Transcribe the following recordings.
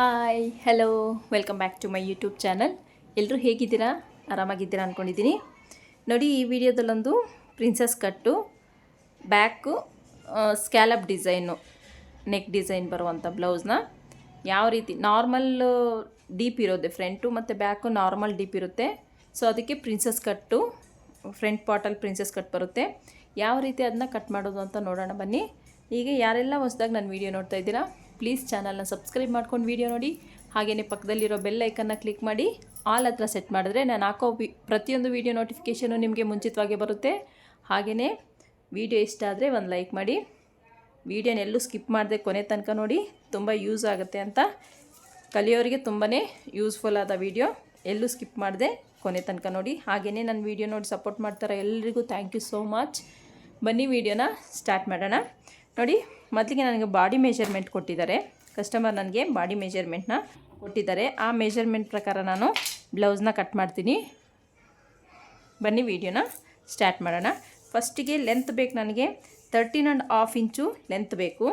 Hi hello welcome back to my YouTube channel ಎಲ್ಲರೂ ಹೇಗಿದ್ದೀರಾ? ಆರಾಮಾಗಿದ್ದೀರಾ ಅಂದ್ಕೊಂಡಿದ್ದೀನಿ ನೋಡಿ, ಈ ವಿಡಿಯೋದಲ್ಲೊಂದು princess cut back scallop design neck design ಬರುವಂಥ ಬ್ಲೌಸ್ನ ಯಾವ ರೀತಿ ನಾರ್ಮಲ್ ಡೀಪ್ ಇರೋದೆ ಫ್ರಂಟು ಮತ್ತು ಬ್ಯಾಕು ನಾರ್ಮಲ್ ಡೀಪ್ ಇರುತ್ತೆ. ಸೊ ಅದಕ್ಕೆ ಪ್ರಿನ್ಸಸ್ ಕಟ್ಟು ಫ್ರಂಟ್ ಪಾಟಲ್ಲಿ ಪ್ರಿನ್ಸಸ್ ಕಟ್ ಬರುತ್ತೆ. ಯಾವ ರೀತಿ ಅದನ್ನ ಕಟ್ ಮಾಡೋದು ಅಂತ ನೋಡೋಣ ಬನ್ನಿ. ಈಗ ಯಾರೆಲ್ಲ ಹೊಸ್ದಾಗಿ ನನ್ನ ವೀಡಿಯೋ ನೋಡ್ತಾ ಇದ್ದೀರಾ? ಪ್ಲೀಸ್ ಚಾನಲ್ನ ಸಬ್ಸ್ಕ್ರೈಬ್ ಮಾಡ್ಕೊಂಡು ವೀಡಿಯೋ ನೋಡಿ. ಹಾಗೆಯೇ ಪಕ್ಕದಲ್ಲಿರೋ ಬೆಲ್ ಐಕನ್ನ ಕ್ಲಿಕ್ ಮಾಡಿ. ಆಲ್ ಹತ್ರ ಸೆಟ್ ಮಾಡಿದ್ರೆ ನಾನು ಹಾಕೋ ಪ್ರತಿಯೊಂದು ವೀಡಿಯೋ ನೋಟಿಫಿಕೇಷನು ನಿಮಗೆ ಮುಂಚಿತವಾಗಿ ಬರುತ್ತೆ. ಹಾಗೆಯೇ ವೀಡಿಯೋ ಇಷ್ಟ ಆದರೆ ಒಂದು ಲೈಕ್ ಮಾಡಿ. ವೀಡಿಯೋನ ಎಲ್ಲೂ ಸ್ಕಿಪ್ ಮಾಡದೆ ಕೊನೆ ತನಕ ನೋಡಿ. ತುಂಬ ಯೂಸ್ ಆಗುತ್ತೆ ಅಂತ. ಕಲಿಯೋರಿಗೆ ತುಂಬಾ ಯೂಸ್ಫುಲ್ ಆದ ವೀಡಿಯೋ ಎಲ್ಲೂ ಸ್ಕಿಪ್ ಮಾಡಿದೆ ಕೊನೆ ತನಕ ನೋಡಿ. ಹಾಗೆಯೇ ನನ್ನ ವೀಡಿಯೋ ನೋಡಿ ಸಪೋರ್ಟ್ ಮಾಡ್ತಾರೆ ಎಲ್ಲರಿಗೂ ಥ್ಯಾಂಕ್ ಯು ಸೋ ಮಚ್ ಬನ್ನಿ ವೀಡಿಯೋನ ಸ್ಟಾರ್ಟ್ ಮಾಡೋಣ. ನೋಡಿ, ಮೊದಲಿಗೆ ನನಗೆ ಬಾಡಿ ಮೆಜರ್ಮೆಂಟ್ ಕೊಟ್ಟಿದ್ದಾರೆ. ಕಸ್ಟಮರ್ ನನಗೆ ಬಾಡಿ ಮೆಜರ್ಮೆಂಟ್ನ ಕೊಟ್ಟಿದ್ದಾರೆ. ಆ ಮೆಜರ್ಮೆಂಟ್ ಪ್ರಕಾರ ನಾನು ಬ್ಲೌಸ್ನ ಕಟ್ ಮಾಡ್ತೀನಿ. ಬನ್ನಿ ವೀಡಿಯೋನ ಸ್ಟಾರ್ಟ್ ಮಾಡೋಣ. ಫಸ್ಟಿಗೆ ಲೆಂತ್ ಬೇಕು ನನಗೆ. Thirteen and half inch length ಬೇಕು.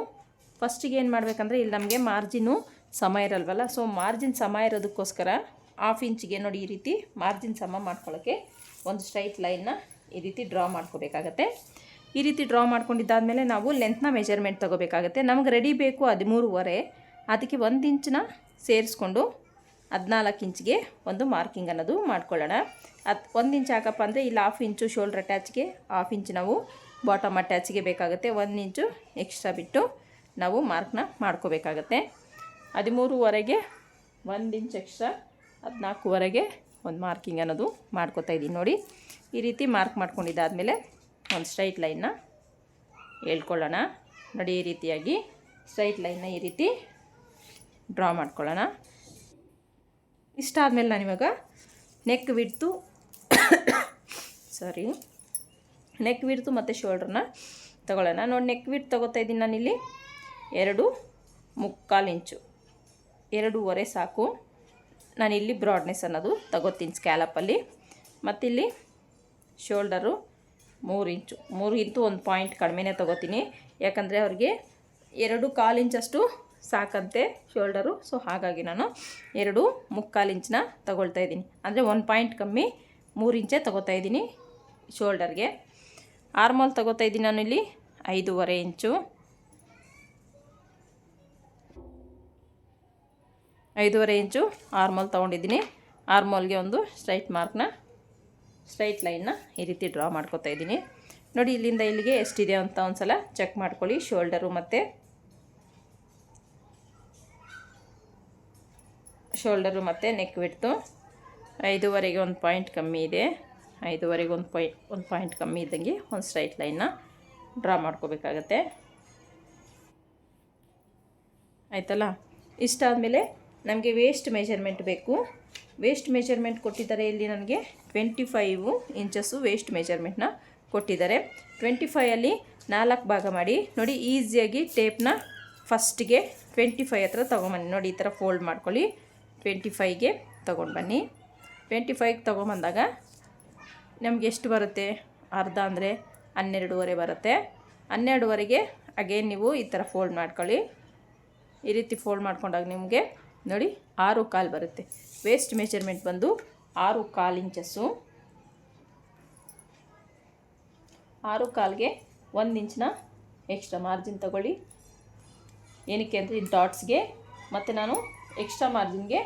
ಫಸ್ಟಿಗೆ ಏನು ಮಾಡಬೇಕಂದ್ರೆ, ಇಲ್ಲಿ ನಮಗೆ ಮಾರ್ಜಿನ್ನು ಸಮ ಇರಲ್ವಲ್ಲ? ಸೊ ಮಾರ್ಜಿನ್ ಸಮ ಇರೋದಕ್ಕೋಸ್ಕರ ಹಾಫ್ ಇಂಚಿಗೆ ನೋಡಿ ಈ ರೀತಿ ಮಾರ್ಜಿನ್ ಸಮ ಮಾಡ್ಕೊಳ್ಳೋಕ್ಕೆ ಒಂದು ಸ್ಟ್ರೈಟ್ ಲೈನ್ನ ಈ ರೀತಿ ಡ್ರಾ ಮಾಡ್ಕೋಬೇಕಾಗತ್ತೆ. ಈ ರೀತಿ ಡ್ರಾ ಮಾಡ್ಕೊಂಡಿದ್ದಾದಮೇಲೆ ನಾವು ಲೆಂತ್ನ ಮೆಜರ್ಮೆಂಟ್ ತೊಗೋಬೇಕಾಗತ್ತೆ. ನಮಗೆ ರೆಡಿ ಬೇಕು ಹದಿಮೂರುವರೆ. ಅದಕ್ಕೆ ಒಂದು ಇಂಚನ್ನ ಸೇರಿಸ್ಕೊಂಡು ಹದಿನಾಲ್ಕು ಇಂಚ್ಗೆ ಒಂದು ಮಾರ್ಕಿಂಗ್ ಅನ್ನೋದು ಮಾಡ್ಕೊಳ್ಳೋಣ. ಅದು ಒಂದು ಇಂಚ್ ಹಾಕಪ್ಪ ಅಂದರೆ ಇಲ್ಲಿ ಹಾಫ್ ಇಂಚು ಶೋಲ್ಡ್ರ್ ಅಟ್ಯಾಚ್ಗೆ ಹಾಫ್ ಇಂಚ್ ನಾವು ಬಾಟಮ್ ಅಟ್ಯಾಚ್ಗೆ ಬೇಕಾಗುತ್ತೆ. ಒಂದು ಇಂಚು ಎಕ್ಸ್ಟ್ರಾ ಬಿಟ್ಟು ನಾವು ಮಾರ್ಕ್ನ ಮಾಡ್ಕೋಬೇಕಾಗತ್ತೆ. ಹದಿಮೂರುವರೆಗೆ ಒಂದು ಇಂಚ್ ಎಕ್ಸ್ಟ್ರಾ ಹದಿನಾಲ್ಕುವರೆಗೆ ಒಂದು ಮಾರ್ಕಿಂಗ್ ಅನ್ನೋದು ಮಾಡ್ಕೋತಾ ಇದ್ದೀನಿ ನೋಡಿ. ಈ ರೀತಿ ಮಾರ್ಕ್ ಮಾಡ್ಕೊಂಡಿದ್ದಾದಮೇಲೆ ಒಂದು ಸ್ಟ್ರೈಟ್ ಲೈನ್ನ ಹೇಳ್ಕೊಳ್ಳೋಣ. ನೋಡಿ, ಈ ರೀತಿಯಾಗಿ ಸ್ಟ್ರೈಟ್ ಲೈನ್ನ ಈ ರೀತಿ ಡ್ರಾ ಮಾಡ್ಕೊಳ್ಳೋಣ. ಇಷ್ಟ ಆದಮೇಲೆ ನಾನಿವಾಗ neck width sorry neck width ಮತ್ತು ಶೋಲ್ಡ್ರನ್ನ ತಗೊಳ್ಳೋಣ. ನೋಡಿ ನೆಕ್ ವಿಡ್ ತೊಗೋತಾ ಇದ್ದೀನಿ ನಾನಿಲ್ಲಿ. ಎರಡು ಮುಕ್ಕಾಲು ಇಂಚು. ಎರಡೂವರೆ ಸಾಕು. ನಾನಿಲ್ಲಿ ಬ್ರಾಡ್ನೆಸ್ ಅನ್ನೋದು ತಗೋತೀನಿ ಸ್ಕ್ಯಾಲಪ್ಪಲ್ಲಿ ಮತ್ತಿಲ್ಲಿ ಶೋಲ್ಡರು ಮೂರು ಇಂಚು ಮೂರು ಇಂಚು ಒಂದು ಪಾಯಿಂಟ್ ಕಡಿಮೆನೇ ತೊಗೋತೀನಿ. ಯಾಕಂದರೆ ಅವ್ರಿಗೆ ಎರಡು ಕಾಲು ಇಂಚಷ್ಟು ಸಾಕಂತೆ ಶೋಲ್ಡರು. ಸೊ ಹಾಗಾಗಿ ನಾನು ಎರಡು ಮುಕ್ಕಾಲು ಇಂಚನ್ನ ತಗೊಳ್ತಾ ಇದ್ದೀನಿ. ಅಂದರೆ ಒಂದು ಪಾಯಿಂಟ್ ಕಮ್ಮಿ ಮೂರು ಇಂಚೇ ತೊಗೋತಾ ಇದ್ದೀನಿ ಶೋಲ್ಡರ್ಗೆ. ಆರ್ಮಲ್ ತೊಗೋತಾ ಇದ್ದೀನಿ ನಾನು ಇಲ್ಲಿ, ಐದೂವರೆ ಇಂಚು. ಐದೂವರೆ ಇಂಚು ಆರ್ಮಲ್ ತೊಗೊಂಡಿದ್ದೀನಿ. ಆರ್ಮೋಲ್ಗೆ ಒಂದು ಸ್ಟ್ರೈಟ್ ಮಾರ್ಕ್ನ ಸ್ಟ್ರೈಟ್ ಲೈನ್ನ ಈ ರೀತಿ ಡ್ರಾ ಮಾಡ್ಕೋತಾ ಇದ್ದೀನಿ. ನೋಡಿ, ಇಲ್ಲಿಂದ ಇಲ್ಲಿಗೆ ಎಷ್ಟಿದೆ ಅಂತ ಒಂದು ಸಲ ಚೆಕ್ ಮಾಡ್ಕೊಳ್ಳಿ. ಶೋಲ್ಡರು ಮತ್ತು ಶೋಲ್ಡರು ಮತ್ತು ನೆಕ್ ಬಿಡ್ತು ಐದೂವರೆಗೆ ಒಂದು ಪಾಯಿಂಟ್ ಕಮ್ಮಿ ಇದೆ. ಐದೂವರೆಗೆ ಒಂದು ಪಾಯಿಂಟ್ ಒಂದು ಪಾಯಿಂಟ್ ಕಮ್ಮಿ ಇದ್ದಂಗೆ ಒಂದು ಸ್ಟ್ರೈಟ್ ಲೈನ್ನ ಡ್ರಾ ಮಾಡ್ಕೋಬೇಕಾಗತ್ತೆ. ಆಯ್ತಲ್ಲ? ಇಷ್ಟಾದಮೇಲೆ ನಮಗೆ ವೇಸ್ಟ್ ಮೆಜರ್ಮೆಂಟ್ ಬೇಕು. ವೇಸ್ಟ್ ಮೆಜರ್ಮೆಂಟ್ ಕೊಟ್ಟಿದ್ದಾರೆ ಇಲ್ಲಿ ನನಗೆ ಟ್ವೆಂಟಿ ಫೈವು ಇಂಚಸ್ಸು ವೇಸ್ಟ್ ಮೆಜರ್ಮೆಂಟ್ನ ಕೊಟ್ಟಿದ್ದಾರೆ. ಟ್ವೆಂಟಿ ಫೈಯಲ್ಲಿ ನಾಲ್ಕು ಭಾಗ ಮಾಡಿ. ನೋಡಿ ಈಸಿಯಾಗಿ ಟೇಪ್ನ ಫಸ್ಟ್ಗೆ ಟ್ವೆಂಟಿ ಫೈವ್ ಹತ್ರ ತೊಗೊಂಬನ್ನಿ. ನೋಡಿ, ಈ ಥರ ಫೋಲ್ಡ್ ಮಾಡ್ಕೊಳ್ಳಿ. ಟ್ವೆಂಟಿ ಫೈವ್ಗೆ ತೊಗೊಂಡು ಬನ್ನಿ ಟ್ವೆಂಟಿ ಫೈಗೆ ತೊಗೊಂಬಂದಾಗ ನಮ್ಗೆ ಎಷ್ಟು ಬರುತ್ತೆ? ಅರ್ಧ ಅಂದರೆ ಹನ್ನೆರಡೂವರೆ ಬರುತ್ತೆ. ಹನ್ನೆರಡುವರೆಗೆ ಅಗೇನ್ ನೀವು ಈ ಥರ ಫೋಲ್ಡ್ ಮಾಡ್ಕೊಳ್ಳಿ. ಈ ರೀತಿ ಫೋಲ್ಡ್ ಮಾಡ್ಕೊಂಡಾಗ ನಿಮಗೆ ನೋಡಿ, ಆರು ಕಾಲು ಬರುತ್ತೆ. ವೇಸ್ಟ್ ಮೆಜರ್ಮೆಂಟ್ ಬಂದು ಆರು ಕಾಲು ಇಂಚಸ್ಸು. ಆರು ಕಾಲಿಗೆ ಒಂದು ಇಂಚಿನ ಎಕ್ಸ್ಟ್ರಾ ಮಾರ್ಜಿನ್ ತಗೊಳ್ಳಿ. ಏನಕ್ಕೆ ಅಂದರೆ ಈ ಡಾಟ್ಸ್ಗೆ ಮತ್ತು ನಾನು ಎಕ್ಸ್ಟ್ರಾ ಮಾರ್ಜಿನ್ಗೆ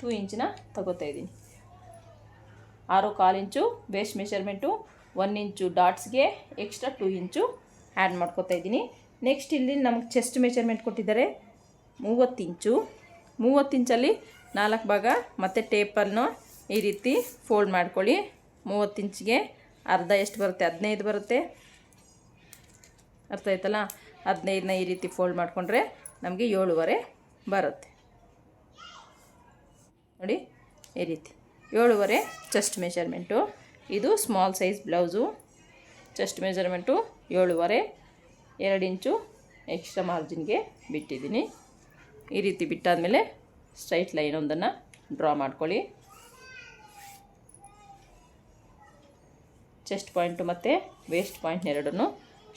ಟೂ ಇಂಚಿನ ತಗೋತಾ ಇದ್ದೀನಿ. ಆರು ಕಾಲು ಇಂಚು ವೇಸ್ಟ್ ಮೆಷರ್ಮೆಂಟು ಒನ್ ಇಂಚು ಡಾಟ್ಸ್ಗೆ ಎಕ್ಸ್ಟ್ರಾ ಟೂ ಇಂಚು ಆ್ಯಡ್ ಮಾಡ್ಕೋತಾ ಇದ್ದೀನಿ. ನೆಕ್ಸ್ಟ್ ಇಲ್ಲಿ ನಮಗೆ ಚೆಸ್ಟ್ ಮೆಷರ್ಮೆಂಟ್ ಕೊಟ್ಟಿದ್ದಾರೆ. ಮೂವತ್ತು ಇಂಚು. ಮೂವತ್ತು ಇಂಚಲ್ಲಿ ನಾಲ್ಕು ಭಾಗ ಮತ್ತು ಟೇಪನ್ನು ಈ ರೀತಿ ಫೋಲ್ಡ್ ಮಾಡ್ಕೊಳ್ಳಿ. ಮೂವತ್ತು ಇಂಚಿಗೆ ಅರ್ಧ ಎಷ್ಟು ಬರುತ್ತೆ? ಹದಿನೈದು ಬರುತ್ತೆ. ಅರ್ಥ ಆಯ್ತಲ್ಲ? ಹದಿನೈದನ್ನ ಈ ರೀತಿ ಫೋಲ್ಡ್ ಮಾಡಿಕೊಂಡ್ರೆ ನಮಗೆ ಏಳುವರೆ ಬರುತ್ತೆ. ನೋಡಿ, ಈ ರೀತಿ. ಏಳುವರೆ ಚೆಸ್ಟ್ ಮೆಷರ್ಮೆಂಟು ಇದು small size blouse chest measurement ಏಳುವರೆ, ಎರಡು ಇಂಚು ಎಕ್ಸ್ಟ್ರಾ ಮಾರ್ಜಿನ್ಗೆ ಬಿಟ್ಟಿದ್ದೀನಿ. ಈ ರೀತಿ ಬಿಟ್ಟಾದಮೇಲೆ ಸ್ಟ್ರೈಟ್ ಲೈನ್ ಒಂದನ್ನು ಡ್ರಾ ಮಾಡ್ಕೊಳ್ಳಿ. ಚೆಸ್ಟ್ ಪಾಯಿಂಟು ಮತ್ತು ವೇಸ್ಟ್ ಪಾಯಿಂಟ್ ಎರಡನ್ನೂ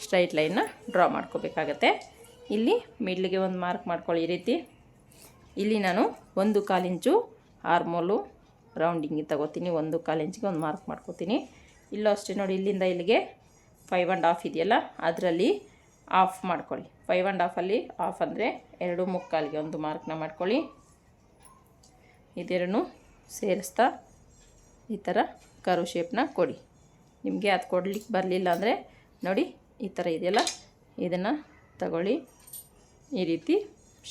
ಸ್ಟ್ರೈಟ್ ಲೈನ್ನ ಡ್ರಾ ಮಾಡ್ಕೋಬೇಕಾಗತ್ತೆ. ಇಲ್ಲಿ ಮಿಡ್ಲಿಗೆ ಒಂದು ಮಾರ್ಕ್ ಮಾಡ್ಕೊಳ್ಳಿ ಈ ರೀತಿ. ಇಲ್ಲಿ ನಾನು ಒಂದು ಕಾಲಿಂಚು ಆರ್ಮೋಲು ರೌಂಡಿಂಗಿ ತಗೋತೀನಿ. ಒಂದು ಕಾಲಿಂಚಿಗೆ ಒಂದು ಮಾರ್ಕ್ ಮಾಡ್ಕೋತೀನಿ. ಇಲ್ಲೂ ಅಷ್ಟೇ ನೋಡಿ ಇಲ್ಲಿಂದ ಇಲ್ಲಿಗೆ ಫೈವ್ ಆ್ಯಂಡ್ ಹಾಫ್ ಇದೆಯಲ್ಲ, ಅದರಲ್ಲಿ ಆಫ್ ಮಾಡ್ಕೊಳ್ಳಿ. ಫೈವ್ ಆ್ಯಂಡ್ ಹಾಫಲ್ಲಿ ಆಫ್ ಅಂದರೆ ಎರಡು ಮುಕ್ಕಾಲಿಗೆ ಒಂದು ಮಾರ್ಕ್ನ ಮಾಡ್ಕೊಳ್ಳಿ. ಇದೆರಡು ಸೇರಿಸ್ತಾ ಈ ಥರ ಕರು ಶೇಪ್ನ ಕೊಡಿ. ನಿಮಗೆ ಅದು ಕೊಡ್ಲಿಕ್ಕೆ ಬರಲಿಲ್ಲ ಅಂದರೆ ನೋಡಿ ಈ ಥರ ಇದೆಯಲ್ಲ, ಇದನ್ನು ತಗೊಳ್ಳಿ. ಈ ರೀತಿ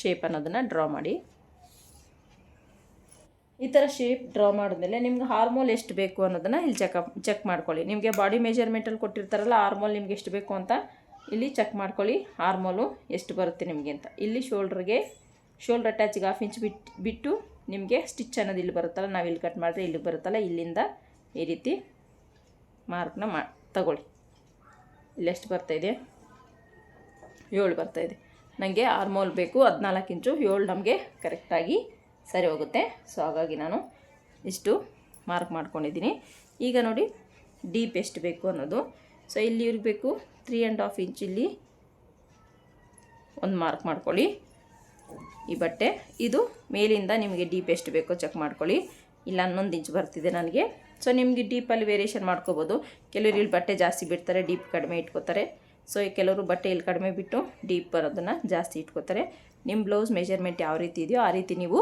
ಶೇಪ್ ಅನ್ನೋದನ್ನು ಡ್ರಾ ಮಾಡಿ. ಈ ಥರ ಶೇಪ್ ಡ್ರಾ ಮಾಡಿದ್ಮೇಲೆ ನಿಮ್ಗೆ ಹಾರ್ಮೋಲ್ ಎಷ್ಟು ಬೇಕು ಅನ್ನೋದನ್ನು ಇಲ್ಲಿ ಚೆಕ್ ಚೆಕ್ ಮಾಡ್ಕೊಳ್ಳಿ. ನಿಮಗೆ ಬಾಡಿ ಮೆಜರ್ಮೆಂಟಲ್ಲಿ ಕೊಟ್ಟಿರ್ತಾರಲ್ಲ ಹಾರ್ಮೋಲ್ ನಿಮ್ಗೆ ಎಷ್ಟು ಬೇಕು ಅಂತ ಇಲ್ಲಿ ಚೆಕ್ ಮಾಡ್ಕೊಳ್ಳಿ ಆರ್ಮೋಲು ಎಷ್ಟು ಬರುತ್ತೆ ನಿಮಗೆ ಅಂತ. ಇಲ್ಲಿ ಶೋಲ್ಡ್ರಿಗೆ ಶೋಲ್ಡ್ರ್ ಅಟ್ಯಾಚ್ಗೆ ಹಾಫ್ ಇಂಚ್ ಬಿಟ್ಟು ಬಿಟ್ಟು ನಿಮಗೆ ಸ್ಟಿಚ್ ಅನ್ನೋದು ಇಲ್ಲಿ ಬರುತ್ತಲ್ಲ, ನಾವು ಇಲ್ಲಿ ಕಟ್ ಮಾಡಿದ್ರೆ ಇಲ್ಲಿ ಬರುತ್ತಲ್ಲ, ಇಲ್ಲಿಂದ ಈ ರೀತಿ ಮಾರ್ಕ್ನ ಮಾ, ತಗೊಳ್ಳಿ. ಇಲ್ಲೆಷ್ಟು ಬರ್ತಾಯಿದೆ ಏಳು ಬರ್ತಾಯಿದೆ ನನಗೆ ಆರ್ಮೋಲ್ ಬೇಕು, ಹದಿನಾಲ್ಕು ಇಂಚು, ಏಳು ನಮಗೆ ಕರೆಕ್ಟಾಗಿ ಸರಿ ಹೋಗುತ್ತೆ. ಸೊ ಹಾಗಾಗಿ ನಾನು ಇಷ್ಟು ಮಾರ್ಕ್ ಮಾಡ್ಕೊಂಡಿದ್ದೀನಿ. ಈಗ ನೋಡಿ ಡೀಪ್ ಎಷ್ಟು ಬೇಕು ಅನ್ನೋದು. ಸೊ ಇಲ್ಲಿ ಇರಬೇಕು ಬೇಕು ತ್ರೀ ಆ್ಯಂಡ್ ಹಾಫ್ ಇಂಚಲ್ಲಿ ಒಂದು ಮಾರ್ಕ್ ಮಾಡ್ಕೊಳ್ಳಿ. ಈ ಬಟ್ಟೆ, ಇದು ಮೇಲಿಂದ ನಿಮಗೆ ಡೀಪ್ ಎಷ್ಟು ಬೇಕೋ ಚೆಕ್ ಮಾಡ್ಕೊಳ್ಳಿ. ಇಲ್ಲ ಹನ್ನೊಂದು ಇಂಚ್ ಬರ್ತಿದೆ ನನಗೆ. ಸೊ ನಿಮಗೆ ಡೀಪಲ್ಲಿ ವೇರಿಯೇಷನ್ ಮಾಡ್ಕೋಬೋದು. ಕೆಲವರು ಇಲ್ಲಿ ಬಟ್ಟೆ ಜಾಸ್ತಿ ಬಿಡ್ತಾರೆ, ಡೀಪ್ ಕಡಿಮೆ ಇಟ್ಕೋತಾರೆ. ಸೊ ಕೆಲವರು ಬಟ್ಟೆ ಇಲ್ಲಿ ಕಡಿಮೆ ಬಿಟ್ಟು ಡೀಪ್ ಅನ್ನೋದನ್ನು ಜಾಸ್ತಿ ಇಟ್ಕೋತಾರೆ. ನಿಮ್ಮ ಬ್ಲೌಸ್ ಮೆಜರ್ಮೆಂಟ್ ಯಾವ ರೀತಿ ಇದೆಯೋ ಆ ರೀತಿ ನೀವು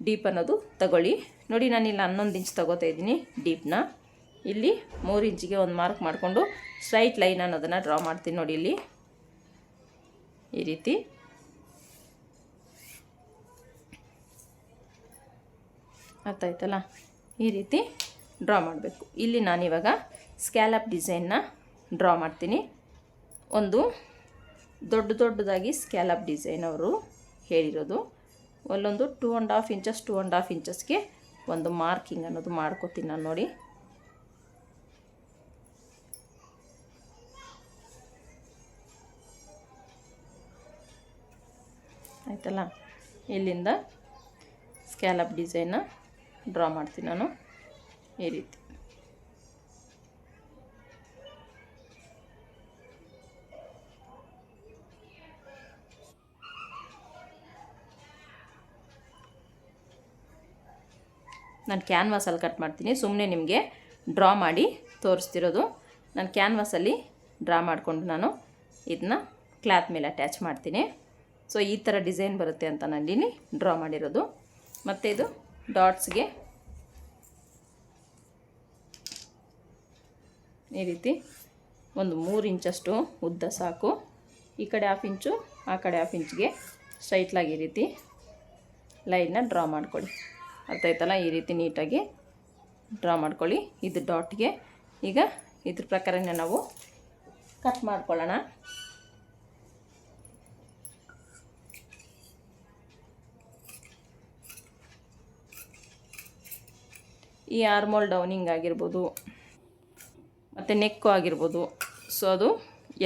ಡೀಪ್ ಅನ್ನೋದು ತಗೊಳ್ಳಿ. ನೋಡಿ ನಾನು ಇಲ್ಲಿ ಹನ್ನೊಂದು ಇಂಚ್ ತಗೋತಾ ಇದ್ದೀನಿ ಡೀಪ್ನ. ಇಲ್ಲಿ ಮೂರು ಇಂಚಿಗೆ ಒಂದು ಮಾರ್ಕ್ ಮಾಡಿಕೊಂಡು ಸ್ಟ್ರೈಟ್ ಲೈನ್ ಅನ್ನೋದನ್ನು ಡ್ರಾ ಮಾಡ್ತೀನಿ ನೋಡಿ ಇಲ್ಲಿ. ಈ ರೀತಿ. ಅರ್ಥ ಆಯ್ತಲ್ಲ ಈ ರೀತಿ ಡ್ರಾ ಮಾಡಬೇಕು. ಇಲ್ಲಿ ನಾನಿವಾಗ ಸ್ಕ್ಯಾಲಪ್ ಡಿಸೈನ್ನ ಡ್ರಾ ಮಾಡ್ತೀನಿ. ಒಂದು ದೊಡ್ಡ ದೊಡ್ಡದಾಗಿ ಸ್ಕ್ಯಾಲಪ್ ಡಿಸೈನ್ ಅವರು ಹೇಳಿರೋದು. ಅಲ್ಲೊಂದು two and half inches two and half ಇಂಚಸ್ಗೆ ಒಂದು ಮಾರ್ಕಿಂಗ್ ಅನ್ನೋದು ಮಾಡ್ಕೋತೀನಿ ನಾನು ನೋಡಿ. ಆಯ್ತಲ್ಲ? ಇಲ್ಲಿಂದ ಸ್ಕ್ಯಾಲಪ್ ಡಿಸೈನ್ನ ಡ್ರಾ ಮಾಡ್ತೀನಿ ನಾನು ಈ ರೀತಿ. ನಾನು ಕ್ಯಾನ್ವಾಸಲ್ಲಿ ಕಟ್ ಮಾಡ್ತೀನಿ. ಸುಮ್ಮನೆ ನಿಮಗೆ ಡ್ರಾ ಮಾಡಿ ತೋರಿಸ್ತಿರೋದು. ನಾನು ಕ್ಯಾನ್ವಾಸಲ್ಲಿ ಡ್ರಾ ಮಾಡಿಕೊಂಡು ನಾನು ಇದನ್ನ ಕ್ಲಾತ್ ಮೇಲೆ ಅಟ್ಯಾಚ್ ಮಾಡ್ತೀನಿ. ಸೊ, ಈ ಥರ ಡಿಸೈನ್ ಬರುತ್ತೆ ಅಂತ ನಾನಿಲ್ಲಿ ಡ್ರಾ ಮಾಡಿರೋದು. ಮತ್ತು ಇದು ಡಾಟ್ಸ್ಗೆ ಈ ರೀತಿ ಒಂದು ಮೂರು ಇಂಚಷ್ಟು ಉದ್ದ ಸಾಕು. ಈ ಕಡೆ ಹಾಫ್ ಇಂಚು, ಆ ಕಡೆ ಹಾಫ್ ಇಂಚ್ಗೆ ಸ್ಟ್ರೈಟ್ಲಾಗಿ ಈ ರೀತಿ ಲೈನ್ನ ಡ್ರಾ ಮಾಡ್ಕೊಳ್ಳಿ. ಅರ್ಥ ಆಯ್ತಲ್ಲ? ಈ ರೀತಿ ನೀಟಾಗಿ ಡ್ರಾ ಮಾಡ್ಕೊಳ್ಳಿ. ಇದು ಡಾಟ್ಗೆ ಈಗ ಇದ್ರ ಪ್ರಕಾರನೇ ನಾವು ಕಟ್ ಮಾಡ್ಕೊಳ್ಳೋಣ. ಈ ಆರ್ಮೋಲ್ ಡೌನಿಂಗ್ ಆಗಿರ್ಬೋದು, ಮತ್ತು ನೆಕ್ಕು ಆಗಿರ್ಬೋದು. ಸೊ ಅದು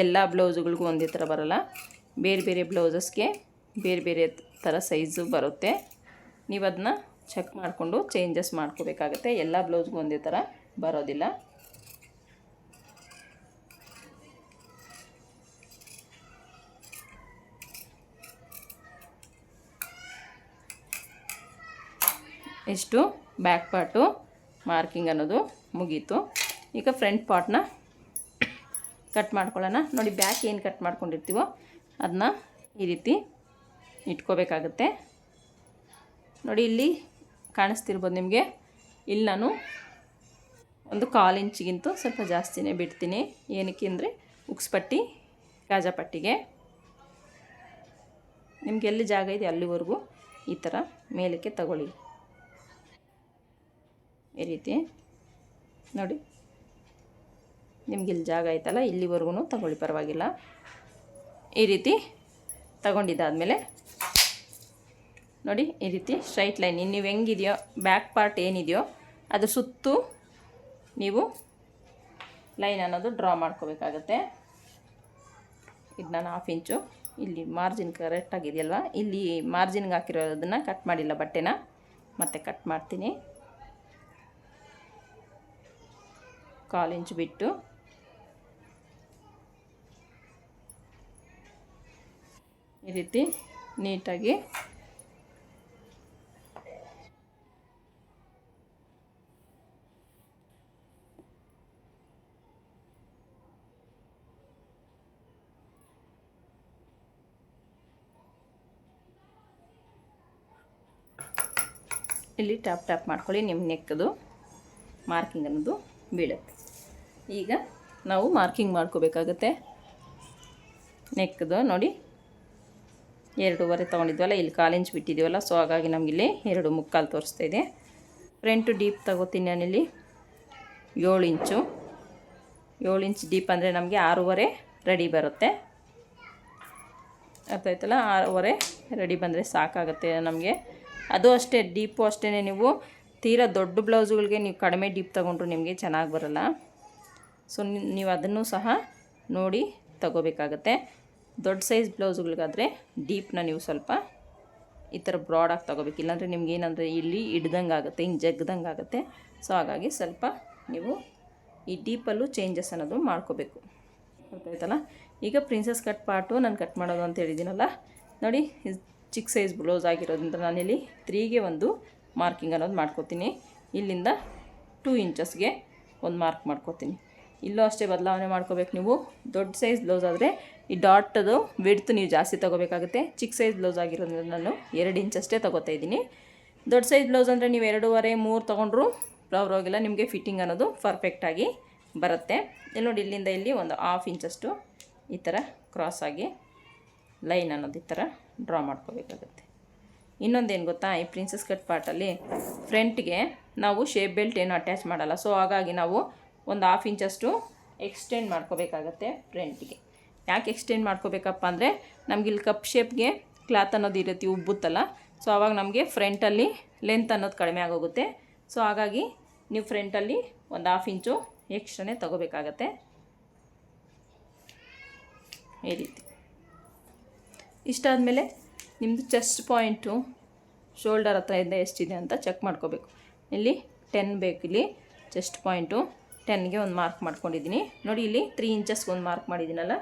ಎಲ್ಲ ಬ್ಲೌಸ್ಗಳಿಗೂ ಒಂದೇ ಥರ ಬರೋಲ್ಲ. ಬೇರೆ ಬೇರೆ ಬ್ಲೌಸಸ್ಗೆ ಬೇರೆ ಬೇರೆ ಥರ ಸೈಜು ಬರುತ್ತೆ. ನೀವು ಅದನ್ನ ಚೆಕ್ ಮಾಡಿಕೊಂಡು ಚೇಂಜಸ್ ಮಾಡ್ಕೋಬೇಕಾಗತ್ತೆ. ಎಲ್ಲ ಬ್ಲೌಸ್ಗೂ ಒಂದೇ ಥರ ಬರೋದಿಲ್ಲ. ಎಷ್ಟು ಬ್ಯಾಕ್ ಪಾರ್ಟು ಮಾರ್ಕಿಂಗ್ ಅನ್ನೋದು ಮುಗೀತು. ಈಗ ಫ್ರಂಟ್ ಪಾರ್ಟ್ನ ಕಟ್ ಮಾಡ್ಕೊಳ್ಳೋಣ. ನೋಡಿ, ಬ್ಯಾಕ್ ಏನು ಕಟ್ ಮಾಡ್ಕೊಂಡಿರ್ತೀವೋ ಅದನ್ನ ಈ ರೀತಿ ಇಟ್ಕೋಬೇಕಾಗತ್ತೆ. ನೋಡಿ, ಇಲ್ಲಿ ಕಾಣಿಸ್ತಿರ್ಬೋದು ನಿಮಗೆ. ಇಲ್ಲಿ ನಾನು ಒಂದು ಕಾಲು ಇಂಚಿಗಿಂತೂ ಸ್ವಲ್ಪ ಜಾಸ್ತಿನೇ ಬಿಡ್ತೀನಿ. ಏನಕ್ಕೆ ಅಂದರೆ ಉಕ್ಸ್ಪಟ್ಟಿ ಗಾಜಾಪಟ್ಟಿಗೆ ನಿಮ್ಗೆ ಎಲ್ಲಿ ಜಾಗ ಇದೆ ಅಲ್ಲಿವರೆಗೂ ಈ ಥರ ಮೇಲಕ್ಕೆ ತಗೊಳ್ಳಿ. ಈ ರೀತಿ. ನೋಡಿ. ನಿಮ್ಗೆ ಇಲ್ಲಿ ಜಾಗ ಐತಲ್ಲ ಇಲ್ಲಿವರೆಗೂ ತಗೊಳ್ಳಿ, ಪರವಾಗಿಲ್ಲ. ಈ ರೀತಿ ತಗೊಂಡಿದ್ದಾದಮೇಲೆ ನೋಡಿ, ಈ ರೀತಿ ಸ್ಟ್ರೈಟ್ ಲೈನ್ ನೀವು ಹೆಂಗಿದೆಯೋ ಬ್ಯಾಕ್ ಪಾರ್ಟ್ ಏನಿದೆಯೋ ಅದು ಸುತ್ತು ನೀವು ಲೈನ್ ಅನ್ನೋದು ಡ್ರಾ ಮಾಡ್ಕೋಬೇಕಾಗತ್ತೆ. ಇದು ನಾನು ಹಾಫ್ ಇಂಚು ಇಲ್ಲಿ ಮಾರ್ಜಿನ್ ಕರೆಕ್ಟಾಗಿದೆಯಲ್ವ ಇಲ್ಲಿ ಮಾರ್ಜಿನ್ಗೆ ಹಾಕಿರೋದನ್ನು ಕಟ್ ಮಾಡಿಲ್ಲ ಬಟ್ಟೆನ. ಮತ್ತೆ ಕಟ್ ಮಾಡ್ತೀನಿ. ಕಾಲು ಇಂಚ್ ಬಿಟ್ಟು. ಈ ರೀತಿ ನೀಟಾಗಿ. ಇಲ್ಲಿ ಟ್ಯಾಪ್ ಟ್ಯಾಪ್ ಮಾಡ್ಕೊಳ್ಳಿ ನಿಮ್ಮ ನೆಕ್ಕದು ಮಾರ್ಕಿಂಗ್ ಅನ್ನೋದು. ಬೀಳುತ್ತೆ. ಈಗ ನಾವು ಮಾರ್ಕಿಂಗ್ ಮಾಡ್ಕೋಬೇಕಾಗತ್ತೆ. ನೆಕ್ದು ನೋಡಿ, ಎರಡೂವರೆ ತೊಗೊಂಡಿದ್ವಲ್ಲ, ಇಲ್ಲಿ ಕಾಲಿಂಚ್ ಬಿಟ್ಟಿದ್ದೀವಲ್ಲ, ಸೊ ಹಾಗಾಗಿ ನಮಗಿಲ್ಲಿ ಎರಡು ಮುಕ್ಕಾಲು ತೋರಿಸ್ತಾ ಇದೆ. ಫ್ರಂಟು ಡೀಪ್ ತಗೋತೀನಿ ನಾನಿಲ್ಲಿ. ಏಳು ಇಂಚು. ಏಳು ಇಂಚ್ ಡೀಪ್ ಅಂದರೆ ನಮಗೆ ಆರೂವರೆ ರೆಡಿ ಬರುತ್ತೆ. ಅರ್ಥ ಆಯ್ತಲ್ಲ? ಆರೂವರೆ ರೆಡಿ ಬಂದರೆ ಸಾಕಾಗುತ್ತೆ ನಮಗೆ. ಅದು ಅಷ್ಟೇ ಡೀಪು ಅಷ್ಟೇ ನೀವು ತೀರಾ ದೊಡ್ಡ ಬ್ಲೌಸ್ಗಳಿಗೆ ನೀವು ಕಡಿಮೆ ಡೀಪ್ ತೊಗೊಂಡ್ರು ನಿಮಗೆ ಚೆನ್ನಾಗಿ ಬರಲ್ಲ. ಸೊ ನೀವು ಅದನ್ನು ಸಹ ನೋಡಿ ತಗೋಬೇಕಾಗತ್ತೆ. ದೊಡ್ಡ ಸೈಜ್ ಬ್ಲೌಸ್ಗಳಿಗಾದರೆ ಡೀಪ್ನ ನೀವು ಸ್ವಲ್ಪ ಈ ಥರ ಬ್ರಾಡಾಗಿ ತೊಗೋಬೇಕು. ಇಲ್ಲಾಂದರೆ ನಿಮ್ಗೆ ಏನಂದರೆ ಇಲ್ಲಿ ಹಿಡ್ದಂಗೆ ಆಗುತ್ತೆ, ಹಿಂಗೆ ಜಗ್ದಂಗೆ ಆಗುತ್ತೆ. ಸೊ ಹಾಗಾಗಿ ಸ್ವಲ್ಪ ನೀವು ಈ ಡೀಪಲ್ಲೂ ಚೇಂಜಸ್ ಅನ್ನೋದು ಮಾಡ್ಕೋಬೇಕು. ಗೊತ್ತಾಯ್ತಲ್ಲ ಈಗ ಪ್ರಿನ್ಸಸ್ ಕಟ್ ಪಾರ್ಟು ನಾನು ಕಟ್ ಮಾಡೋದು ಅಂತ ಹೇಳಿದ್ದೀನಲ್ಲ? ನೋಡಿ ಚಿಕ್ಕ ಸೈಜ್ ಬ್ಲೌಸ್ ಆಗಿರೋದ್ರಿಂದ ನಾನಿಲ್ಲಿ ತ್ರೀಗೆ ಒಂದು ಮಾರ್ಕಿಂಗ್ ಅನ್ನೋದು ಮಾಡ್ಕೋತೀನಿ. ಇಲ್ಲಿಂದ ಟೂ ಇಂಚಸ್ಗೆ ಒಂದು ಮಾರ್ಕ್ ಮಾಡ್ಕೋತೀನಿ. ಇಲ್ಲೂ ಅಷ್ಟೇ ಬದಲಾವಣೆ ಮಾಡ್ಕೋಬೇಕು ನೀವು. ದೊಡ್ಡ ಸೈಜ್ ಬ್ಲೌಸ್ ಆದರೆ ಈ ಡಾಟದು ವಿಡ್ತ್ ನೀವು ಜಾಸ್ತಿ ತೊಗೋಬೇಕಾಗುತ್ತೆ. ಚಿಕ್ಕ ಸೈಜ್ ಬ್ಲೌಸ್ ಆಗಿರೋದ್ರಿಂದ ನಾನು ಎರಡು ಇಂಚಷ್ಟೇ ತೊಗೋತಾ ಇದ್ದೀನಿ. ದೊಡ್ಡ ಸೈಜ್ ಬ್ಲೌಸ್ ಅಂದರೆ ನೀವು ಎರಡೂವರೆ, ಮೂರು ತೊಗೊಂಡ್ರು ಪರವಾಗಿಲ್ಲ ನಿಮಗೆ ಫಿಟ್ಟಿಂಗ್ ಅನ್ನೋದು ಪರ್ಫೆಕ್ಟಾಗಿ ಬರುತ್ತೆ. ಇಲ್ಲಿ ನೋಡಿ, ಇಲ್ಲಿಂದ ಇಲ್ಲಿ ಒಂದು ಹಾಫ್ ಇಂಚಷ್ಟು ಈ ಥರ ಕ್ರಾಸ್ ಆಗಿ ಲೈನ್ ಅನ್ನೋದು ಈ ಥರ ಡ್ರಾ ಮಾಡ್ಕೋಬೇಕಾಗುತ್ತೆ. ಇನ್ನೊಂದೇನು ಗೊತ್ತಾ ಈ ಪ್ರಿನ್ಸಸ್ ಕಟ್ ಪಾರ್ಟಲ್ಲಿ ಫ್ರಂಟ್ಗೆ ನಾವು ಶೇಪ್ ಬೆಲ್ಟ್ ಏನು ಅಟ್ಯಾಚ್ ಮಾಡಲ್ಲ. ಸೊ ಹಾಗಾಗಿ ನಾವು ಒಂದು ಹಾಫ್ ಇಂಚಷ್ಟು ಎಕ್ಸ್ಟೆಂಡ್ ಮಾಡ್ಕೋಬೇಕಾಗತ್ತೆ ಫ್ರಂಟ್ಗೆ ಯಾಕೆ ಎಕ್ಸ್ಟೆಂಡ್ ಮಾಡ್ಕೋಬೇಕಪ್ಪ ಅಂದರೆ ನಮ್ಗೆ ಇಲ್ಲಿ ಕಪ್ ಶೇಪ್ಗೆ ಕ್ಲಾತ್ ಅನ್ನೋದು ಈ ಉಬ್ಬುತ್ತಲ್ಲ. ಸೊ ಆವಾಗ ನಮಗೆ ಫ್ರಂಟಲ್ಲಿ ಲೆಂತ್ ಅನ್ನೋದು ಕಡಿಮೆ ಆಗೋಗುತ್ತೆ. ಸೊ ಹಾಗಾಗಿ ನೀವು ಫ್ರಂಟಲ್ಲಿ ಒಂದು ಹಾಫ್ ಇಂಚು ಎಕ್ಸ್ಟ್ರಾನೇ ತೊಗೋಬೇಕಾಗತ್ತೆ. ಈ ರೀತಿ. ಇಷ್ಟಾದಮೇಲೆ ನಿಮ್ಮದು ಚೆಸ್ಟ್ ಪಾಯಿಂಟು ಶೋಲ್ಡರ್ ಹತ್ರ ಇದೆ ಎಷ್ಟಿದೆ ಅಂತ ಚೆಕ್ ಮಾಡ್ಕೋಬೇಕು. ಇಲ್ಲಿ ಟೆನ್ ಬೇಕು ಇಲ್ಲಿ ಚೆಸ್ಟ್ ಪಾಯಿಂಟು ಟೆನ್ಗೆ ಒಂದು ಮಾರ್ಕ್ ಮಾಡ್ಕೊಂಡಿದ್ದೀನಿ. ನೋಡಿ ಇಲ್ಲಿ ತ್ರೀ ಇಂಚಸ್ಗೆ ಒಂದು ಮಾರ್ಕ್ ಮಾಡಿದ್ದೀನಲ್ಲ?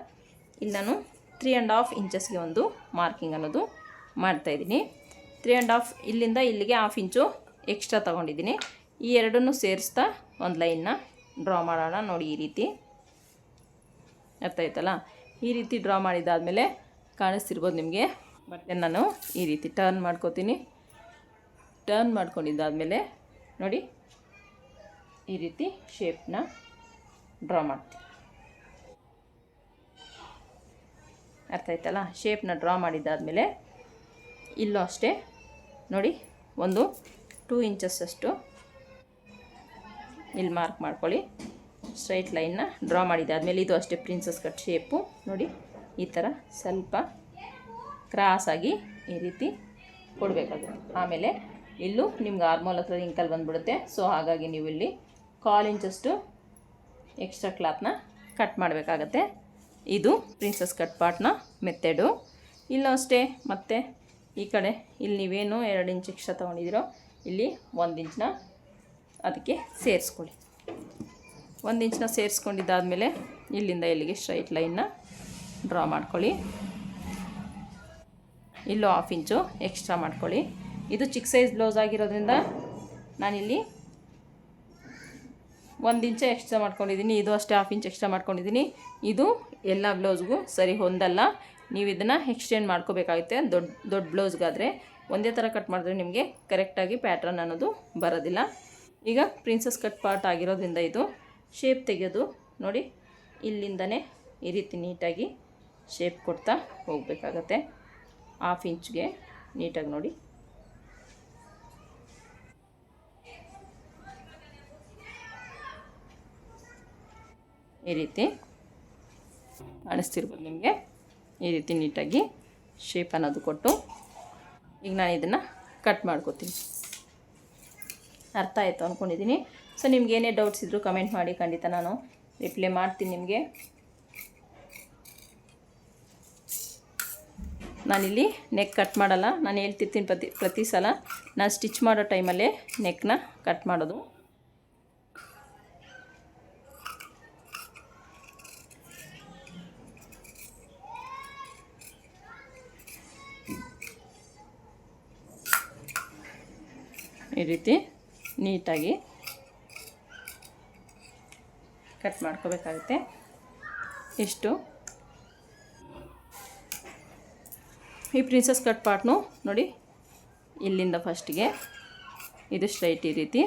ಇಲ್ಲಿ ನಾನು ತ್ರೀ ಆ್ಯಂಡ್ ಹಾಫ್ ಇಂಚಸ್ಗೆ ಒಂದು ಮಾರ್ಕಿಂಗ್ ಅನ್ನೋದು ಮಾಡ್ತಾಯಿದ್ದೀನಿ ತ್ರೀ ಆ್ಯಂಡ್ ಹಾಫ್ ಇಲ್ಲಿಂದ ಇಲ್ಲಿಗೆ ಹಾಫ್ ಇಂಚು ಎಕ್ಸ್ಟ್ರಾ ತೊಗೊಂಡಿದ್ದೀನಿ. ಈ ಎರಡನ್ನೂ ಸೇರಿಸ್ತಾ ಒಂದು ಲೈನ್ನ ಡ್ರಾ ಮಾಡೋಣ. ನೋಡಿ ಈ ರೀತಿ ಅರ್ಥ ಆಯ್ತಲ್ಲ? ಈ ರೀತಿ ಡ್ರಾ ಮಾಡಿದ್ದಾದಮೇಲೆ ಕಾಣಿಸ್ತಿರ್ಬೋದು ನಿಮಗೆ. ಮತ್ತೆ ನಾನು ಈ ರೀತಿ ಟರ್ನ್ ಮಾಡ್ಕೋತೀನಿ. ಟರ್ನ್ ಮಾಡ್ಕೊಂಡಿದ್ದಾದಮೇಲೆ ನೋಡಿ, ಈ ರೀತಿ ಶೇಪ್ನ ಡ್ರಾ ಮಾಡ್ತೀನಿ. ಅರ್ಥ ಆಯ್ತಲ್ಲ? ಶೇಪ್ನ ಡ್ರಾ ಮಾಡಿದ್ದಾದಮೇಲೆ ಇಲ್ಲೂ ಅಷ್ಟೇ, ನೋಡಿ, ಒಂದು ಟೂ ಇಂಚಸ್ಸಷ್ಟು ಇಲ್ಲಿ ಮಾರ್ಕ್ ಮಾಡ್ಕೊಳ್ಳಿ. ಸ್ಟ್ರೈಟ್ ಲೈನ್ನ ಡ್ರಾ ಮಾಡಿದ್ದಾದಮೇಲೆ ಇದು ಅಷ್ಟೇ ಪ್ರಿನ್ಸಸ್ ಕಟ್ ಶೇಪು ನೋಡಿ, ಈ ಥರ ಸ್ವಲ್ಪ ಕ್ರಾಸಾಗಿ ಈ ರೀತಿ ಕೊಡಬೇಕಾಗುತ್ತೆ. ಆಮೇಲೆ ಇಲ್ಲೂ ನಿಮ್ಗೆ ಆರ್ಮೋಲ್ ಹತ್ರ ಇಂಕಲ್ ಬಂದುಬಿಡುತ್ತೆ. ಸೊ ಹಾಗಾಗಿ ನೀವು ಇಲ್ಲಿ ಕಾಲ್ ಇಂಚಷ್ಟು ಎಕ್ಸ್ಟ್ರಾ ಕ್ಲಾತ್ನ ಕಟ್ ಮಾಡಬೇಕಾಗತ್ತೆ. ಇದು ಪ್ರಿನ್ಸಸ್ ಕಟ್ ಪಾರ್ಟ್ನ ಮೆಥಡು. ಇಲ್ಲೂ ಅಷ್ಟೇ, ಮತ್ತು ಈ ಕಡೆ ಇಲ್ಲಿ ನೀವೇನು ಎರಡು ಇಂಚ್ ಎಕ್ಸ್ಟ್ರಾ ತೊಗೊಂಡಿದ್ದೀರೋ ಇಲ್ಲಿ ಒಂದು ಇಂಚನ್ನ ಅದಕ್ಕೆ ಸೇರಿಸ್ಕೊಳ್ಳಿ. ಒಂದು ಇಂಚನ್ನ ಸೇರಿಸ್ಕೊಂಡಿದ್ದಾದಮೇಲೆ ಇಲ್ಲಿಂದ ಇಲ್ಲಿಗೆ ಸ್ಟ್ರೈಟ್ ಲೈನ್ನ ಡ್ರಾ ಮಾಡ್ಕೊಳ್ಳಿ. ಇಲ್ಲೂ ಹಾಫ್ ಇಂಚು ಎಕ್ಸ್ಟ್ರಾ ಮಾಡ್ಕೊಳ್ಳಿ. ಇದು ಚಿಕ್ಕ ಸೈಜ್ ಬ್ಲೌಸ್ ಆಗಿರೋದ್ರಿಂದ ನಾನಿಲ್ಲಿ ಒಂದು ಇಂಚ ಎಕ್ಸ್ಟ್ರಾ ಮಾಡ್ಕೊಂಡಿದ್ದೀನಿ. ಇದು ಅಷ್ಟೇ ಹಾಫ್ ಇಂಚ್ ಎಕ್ಸ್ಟ್ರಾ ಮಾಡ್ಕೊಂಡಿದ್ದೀನಿ. ಇದು ಎಲ್ಲ ಬ್ಲೌಸ್ಗೂ ಸರಿ ಹೊಂದಲ್ಲ ನೀವು ಇದನ್ನು ಎಕ್ಸ್ಟೆಂಡ್ ಮಾಡ್ಕೋಬೇಕಾಗುತ್ತೆ. ದೊಡ್ಡ ದೊಡ್ಡ ಬ್ಲೌಸ್ಗಾದರೆ ಒಂದೇ ಥರ ಕಟ್ ಮಾಡಿದ್ರೆ ನಿಮಗೆ ಕರೆಕ್ಟಾಗಿ ಪ್ಯಾಟ್ರನ್ ಅನ್ನೋದು ಬರೋದಿಲ್ಲ. ಈಗ ಪ್ರಿನ್ಸಸ್ ಕಟ್ ಪಾರ್ಟ್ ಆಗಿರೋದ್ರಿಂದ ಇದು ಶೇಪ್ ತೆಗೆಯೋದು ನೋಡಿ ಇಲ್ಲಿಂದನೇ ಈ ರೀತಿ ನೀಟಾಗಿ ಶೇಪ್ ಕೊಡ್ತಾ ಹೋಗಬೇಕಾಗತ್ತೆ. ಹಾಫ್ ಇಂಚ್ಗೆ ನೀಟಾಗಿ ನೋಡಿ. ಈ ರೀತಿ ಕಾಣಿಸ್ತಿರ್ಬೋದು ನಿಮಗೆ. ಈ ರೀತಿ ನೀಟಾಗಿ ಶೇಪ್ ಅನ್ನೋದು ಕೊಟ್ಟು ಈಗ ನಾನು ಇದನ್ನು ಕಟ್ ಮಾಡ್ಕೋತೀನಿ. ಅರ್ಥ ಆಯಿತು ಅಂದ್ಕೊಂಡಿದ್ದೀನಿ ಸೊ ನಿಮ್ಗೆ ಏನೇ ಡೌಟ್ಸ್ ಇದ್ದರೂ ಕಮೆಂಟ್ ಮಾಡಿ, ಖಂಡಿತ ನಾನು ರಿಪ್ಲೈ ಮಾಡ್ತೀನಿ ನಿಮಗೆ. ನಾನಿಲ್ಲಿ ನೆಕ್ ಕಟ್ ಮಾಡಲ್ಲ. ನಾನು ಹೇಳ್ತಿರ್ತೀನಿ ಪ್ರತಿ ಪ್ರತಿ ಸಲ. ನಾನು ಸ್ಟಿಚ್ ಮಾಡೋ ಟೈಮಲ್ಲೇ ನೆಕ್ನ ಕಟ್ ಮಾಡೋದು. ಈ ರೀತಿ ನೀಟಾಗಿ ಕಟ್ ಮಾಡ್ಕೋಬೇಕಾಗುತ್ತೆ. ಇಷ್ಟು. ಈ ಪ್ರಿನ್ಸಸ್ ಕಟ್ ಪಾರ್ಟ್ನು ನೋಡಿ ಇಲ್ಲಿಂದ ಫಸ್ಟಿಗೆ ಇದು ಸ್ಟ್ರೈಟ್ ಈ ರೀತಿ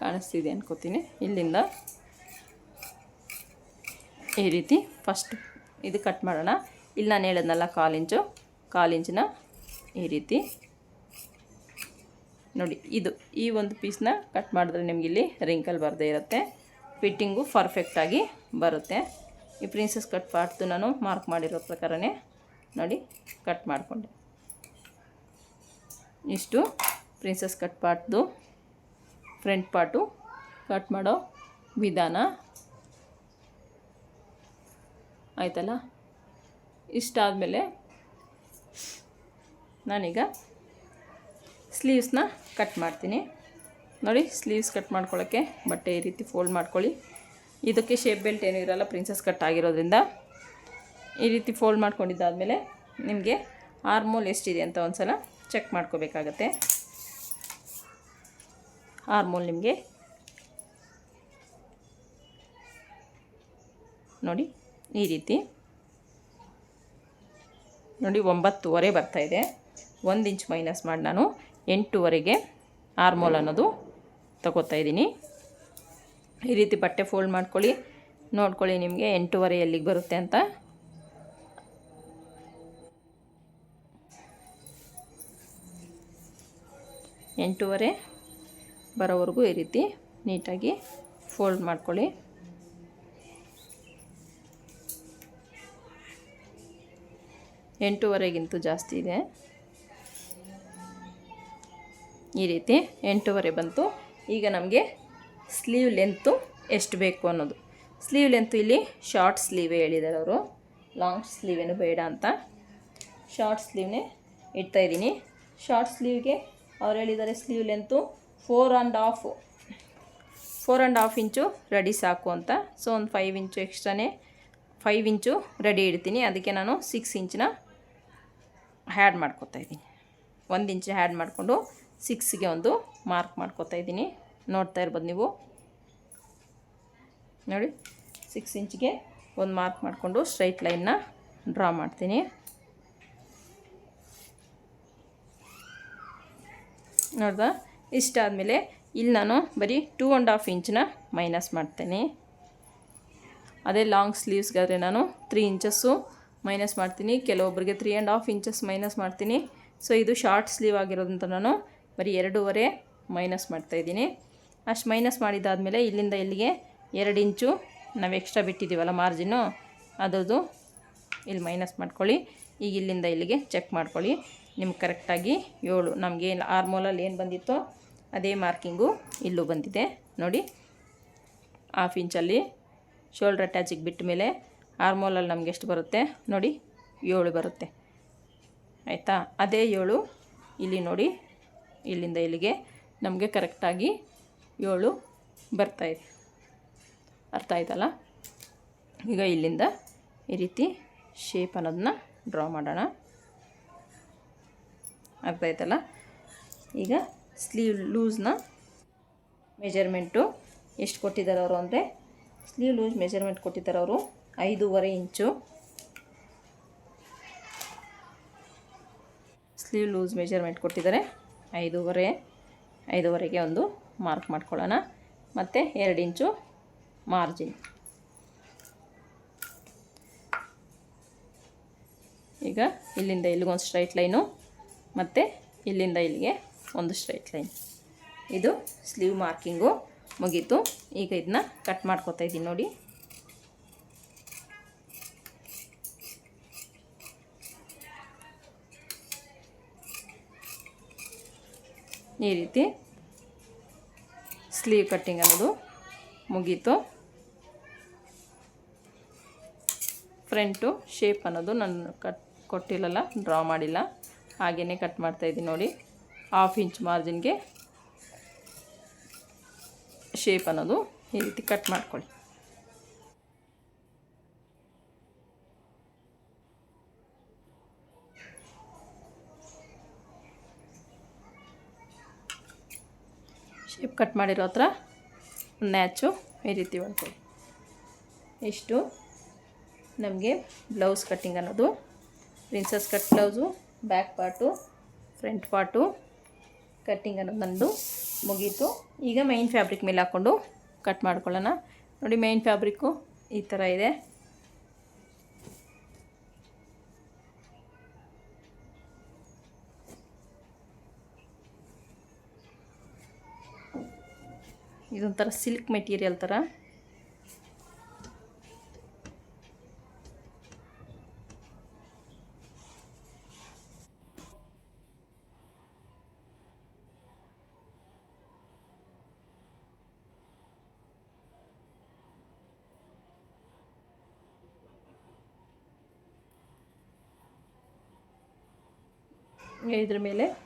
ಕಾಣಿಸ್ತಿದೆ ಅನ್ಕೋತೀನಿ. ಇಲ್ಲಿಂದ ಈ ರೀತಿ ಫಸ್ಟ್ ಇದು ಕಟ್ ಮಾಡೋಣ. ಇಲ್ಲಿ ನಾನು ಹೇಳಿದ್ನಲ್ಲ ಕಾಲಿಂಚು ಇಂಚು. ಈ ರೀತಿ. ನೋಡಿ, ಇದು ಈ ಒಂದು ಪೀಸ್ನ ಕಟ್ ಮಾಡಿದ್ರೆ ನಿಮಗೆ ಇಲ್ಲಿ ರಿಂಕಲ್ ಬರದೇ ಇರುತ್ತೆ. ಫಿಟ್ಟಿಂಗು ಪರ್ಫೆಕ್ಟಾಗಿ ಬರುತ್ತೆ. ಈ ಪ್ರಿನ್ಸಸ್ ಕಟ್ ಪಾರ್ಟ್ದು ನಾನು ಮಾರ್ಕ್ ಮಾಡಿರೋ ಪ್ರಕಾರನೇ ನೋಡಿ ಕಟ್ ಮಾಡಿಕೊಂಡೆ. ಇಷ್ಟು ಪ್ರಿನ್ಸಸ್ ಕಟ್ ಪಾಟ್ದು ಫ್ರಂಟ್ ಪಾಟು ಕಟ್ ಮಾಡೋ ವಿಧಾನ. ಆಯ್ತಲ್ಲ? ಇಷ್ಟಾದಮೇಲೆ ನಾನೀಗ ಸ್ಲೀವ್ಸ್ನ ಕಟ್ ಮಾಡ್ತೀನಿ. ನೋಡಿ ಸ್ಲೀವ್ಸ್ ಕಟ್ ಮಾಡ್ಕೊಳ್ಳೋಕ್ಕೆ ಬಟ್ಟೆ ಈ ರೀತಿ ಫೋಲ್ಡ್ ಮಾಡ್ಕೊಳ್ಳಿ. ಇದಕ್ಕೆ ಶೇಪ್ ಬೆಲ್ಟ್ ಏನೂ ಇರೋಲ್ಲ ಪ್ರಿನ್ಸಸ್ ಕಟ್ ಆಗಿರೋದ್ರಿಂದ. ಈ ರೀತಿ ಫೋಲ್ಡ್ ಮಾಡ್ಕೊಂಡಿದ್ದಾದಮೇಲೆ ನಿಮಗೆ ಆರ್ಮೋಲ್ ಎಷ್ಟಿದೆ ಅಂತ ಒಂದು ಸಲ ಚೆಕ್ ಮಾಡ್ಕೋಬೇಕಾಗತ್ತೆ. ಆರ್ಮೋಲ್ ನಿಮಗೆ ನೋಡಿ, ಈ ರೀತಿ. ನೋಡಿ, ಒಂಬತ್ತುವರೆ ಬರ್ತಾಯಿದೆ ಒಂದು ಇಂಚ್ ಮೈನಸ್ ಮಾಡಿ ನಾನು ಎಂಟುವರೆಗೆ ಆರ್ಮೋಲ್ ಅನ್ನೋದು ತಗೋತಾ ಇದ್ದೀನಿ. ಈ ರೀತಿ ಬಟ್ಟೆ ಫೋಲ್ಡ್ ಮಾಡ್ಕೊಳ್ಳಿ. ನೋಡ್ಕೊಳ್ಳಿ ನಿಮಗೆ ಎಂಟೂವರೆ ಎಲ್ಲಿಗೆ ಬರುತ್ತೆ ಅಂತ. ಎಂಟೂವರೆ ಬರೋವರೆಗೂ ಈ ರೀತಿ ನೀಟಾಗಿ ಫೋಲ್ಡ್ ಮಾಡ್ಕೊಳ್ಳಿ. ಎಂಟೂವರೆಗಿಂತೂ ಜಾಸ್ತಿ ಇದೆ. ಈ ರೀತಿ ಎಂಟೂವರೆ ಬಂತು. ಈಗ ನಮಗೆ ಸ್ಲೀವ್ ಲೆಂತು ಎಷ್ಟು ಬೇಕು ಅನ್ನೋದು. ಸ್ಲೀವ್ ಲೆಂತು ಇಲ್ಲಿ ಶಾರ್ಟ್ ಸ್ಲೀವೇ ಹೇಳಿದ್ದಾರೆ ಅವರು. ಲಾಂಗ್ ಸ್ಲೀವೇನು ಬೇಡ ಅಂತ. ಶಾರ್ಟ್ ಸ್ಲೀವ್ನೇ ಇಡ್ತಾಯಿದ್ದೀನಿ ಶಾರ್ಟ್ ಸ್ಲೀವ್ಗೆ ಅವ್ರು ಹೇಳಿದ್ದಾರೆ sleeve length four and half four and half inch ready ಸಾಕು ಅಂತ. ಸೊ ಒಂದು ಫೈವ್ ಇಂಚು ಎಕ್ಸ್ಟ್ರಾನೇ ಫೈವ್ ಇಂಚು ರೆಡಿ ಇಡ್ತೀನಿ. ಅದಕ್ಕೆ ನಾನು ಸಿಕ್ಸ್ ಇಂಚನ್ನ ಹ್ಯಾಡ್ ಮಾಡ್ಕೊತಾ ಇದ್ದೀನಿ. ಒಂದು ಇಂಚ್ ಹ್ಯಾಡ್ ಮಾಡಿಕೊಂಡು ಸಿಕ್ಸ್ಗೆ ಒಂದು ಮಾರ್ಕ್ ಮಾಡ್ಕೊತಾ ಇದ್ದೀನಿ. ನೋಡ್ತಾ ಇರ್ಬೋದು ನೀವು. ನೋಡಿ ಸಿಕ್ಸ್ ಇಂಚ್ಗೆ ಒಂದು ಮಾರ್ಕ್ ಮಾಡಿಕೊಂಡು ಸ್ಟ್ರೈಟ್ ಲೈನ್ನ ಡ್ರಾ ಮಾಡ್ತೀನಿ. ನೋಡ್ದಾ? ಇಷ್ಟಾದಮೇಲೆ ಇಲ್ಲಿ ನಾನು ಬರೀ ಟೂ ಆ್ಯಂಡ್ ಹಾಫ್ ಇಂಚನ್ನ ಮೈನಸ್ ಮಾಡ್ತೇನೆ. ಅದೇ ಲಾಂಗ್ ಸ್ಲೀವ್ಸ್ಗಾದರೆ ನಾನು ತ್ರೀ ಇಂಚಸ್ಸು ಮೈನಸ್ ಮಾಡ್ತೀನಿ. ಕೆಲವೊಬ್ಬರಿಗೆ three and half inches minus ಮಾಡ್ತೀನಿ. ಸೊ ಇದು ಶಾರ್ಟ್ ಸ್ಲೀವ್ ಆಗಿರೋದಂತ ನಾನು ಬರೀ ಎರಡೂವರೆ ಮೈನಸ್ ಮಾಡ್ತಾಯಿದ್ದೀನಿ ಅಷ್ಟು ಮೈನಸ್ ಮಾಡಿದ್ದಾದಮೇಲೆ ಇಲ್ಲಿಂದ ಇಲ್ಲಿಗೆ ಎರಡು ಇಂಚು ನಾವು ಎಕ್ಸ್ಟ್ರಾ ಬಿಟ್ಟಿದ್ದೀವಲ್ಲ ಮಾರ್ಜಿನ್ನು ಅದರದು ಇಲ್ಲಿ ಮೈನಸ್ ಮಾಡ್ಕೊಳ್ಳಿ. ಈಗ ಇಲ್ಲಿಂದ ಇಲ್ಲಿಗೆ ಚೆಕ್ ಮಾಡ್ಕೊಳ್ಳಿ. ನಿಮ್ಗೆ ಕರೆಕ್ಟಾಗಿ ಏಳು. ನಮಗೆ ಆರ್ಮೋಲಲ್ಲಿ ಏನು ಬಂದಿತ್ತೋ ಅದೇ ಮಾರ್ಕಿಂಗು ಇಲ್ಲೂ ಬಂದಿದೆ. ನೋಡಿ ಹಾಫ್ ಇಂಚಲ್ಲಿ ಶೋಲ್ಡ್ರ್ ಅಟ್ಯಾಚಿಗೆ ಬಿಟ್ಟ ಮೇಲೆ ಆರ್ಮೋಲಲ್ಲಿ ನಮ್ಗೆ ಎಷ್ಟು ಬರುತ್ತೆ? ನೋಡಿ, ಏಳು ಬರುತ್ತೆ. ಆಯಿತಾ? ಅದೇ ಏಳು ಇಲ್ಲಿ ನೋಡಿ, ಇಲ್ಲಿಂದ ಇಲ್ಲಿಗೆ ನಮಗೆ ಕರೆಕ್ಟಾಗಿ ಏಳು ಬರ್ತಾಯಿದೆ ಅರ್ಥ ಆಯ್ತಲ್ಲ? ಈಗ ಇಲ್ಲಿಂದ ಈ ರೀತಿ ಶೇಪ್ ಅನ್ನೋದನ್ನ ಡ್ರಾ ಮಾಡೋಣ. ಅರ್ಥ ಆಯ್ತಲ್ಲ ಈಗ ಸ್ಲೀವ್ ಲೂಸ್ನ ಮೆಜರ್ಮೆಂಟು ಎಷ್ಟು ಕೊಟ್ಟಿದ್ದಾರೆ ಅವರು ಅಂದರೆ ಸ್ಲೀವ್ ಲೂಸ್ ಮೆಜರ್ಮೆಂಟ್ ಕೊಟ್ಟಿದ್ದಾರೆ ಅವರು ಐದೂವರೆ ಇಂಚು. ಸ್ಲೀವ್ ಲೂಸ್ ಮೆಜರ್ಮೆಂಟ್ ಕೊಟ್ಟಿದ್ದಾರೆ ಐದೂವರೆ, ಐದೂವರೆಗೆ ಒಂದು ಮಾರ್ಕ್ ಮಾಡ್ಕೊಳ್ಳೋಣ. ಮತ್ತು ಎರಡು ಇಂಚು ಮಾರ್ಜಿನ್ ಈಗ ಇಲ್ಲಿಂದ ಇಲ್ಲಿಗೊಂದು ಸ್ಟ್ರೈಟ್ ಲೈನು ಮತ್ತು ಇಲ್ಲಿಂದ ಇಲ್ಲಿಗೆ ಒಂದು ಸ್ಟ್ರೈಟ್ ಲೈನ್ ಇದು ಸ್ಲೀವ್ ಮಾರ್ಕಿಂಗು ಮುಗೀತು. ಈಗ ಇದನ್ನ ಕಟ್ ಮಾಡ್ಕೋತಾ ಇದ್ದೀನಿ ನೋಡಿ. ಈ ರೀತಿ ಸ್ಲೀವ್ ಕಟ್ಟಿಂಗ್ ಅನ್ನೋದು ಮುಗೀತು. ಫ್ರಂಟು ಶೇಪ್ ಅನ್ನೋದು ನಾನು ಕಟ್ ಕೊಟ್ಟಿಲ್ಲಲ್ಲ ಡ್ರಾ ಮಾಡಿಲ್ಲ. ಹಾಗೆಯೇ ಕಟ್ ಮಾಡ್ತಾಯಿದ್ದೀನಿ ನೋಡಿ. ಹಾಫ್ ಇಂಚ್ ಮಾರ್ಜಿನ್ಗೆ ಶೇಪ್ ಅನ್ನೋದು ಈ ರೀತಿ ಕಟ್ ಮಾಡ್ಕೊಳ್ಳಿ. ಶೇಪ್ ಕಟ್ ಮಾಡಿರೋ ಹತ್ರ ನ್ಯಾಚು ಈ ರೀತಿ ಮಾಡ್ಕೊಳ್ಳಿ. ಇಷ್ಟು ನಮಗೆ ಬ್ಲೌಸ್ ಕಟ್ಟಿಂಗ್ ಅನ್ನೋದು princess cut blouse back part front part cutting ಅನ್ನೋದು ನಂದು ಮುಗೀತು. ಈಗ ಮೈನ್ ಫ್ಯಾಬ್ರಿಕ್ ಮೇಲೆ ಹಾಕ್ಕೊಂಡು ಕಟ್ ಮಾಡ್ಕೊಳ್ಳೋಣ. ನೋಡಿ ಮೈನ್ ಫ್ಯಾಬ್ರಿಕ್ಕು ಈ ಥರ ಇದೆ. ಇದೊಂಥರ ಸಿಲ್ಕ್ ಮೆಟೀರಿಯಲ್ ಥರ ಇದ್ರ ಮೇಲೆ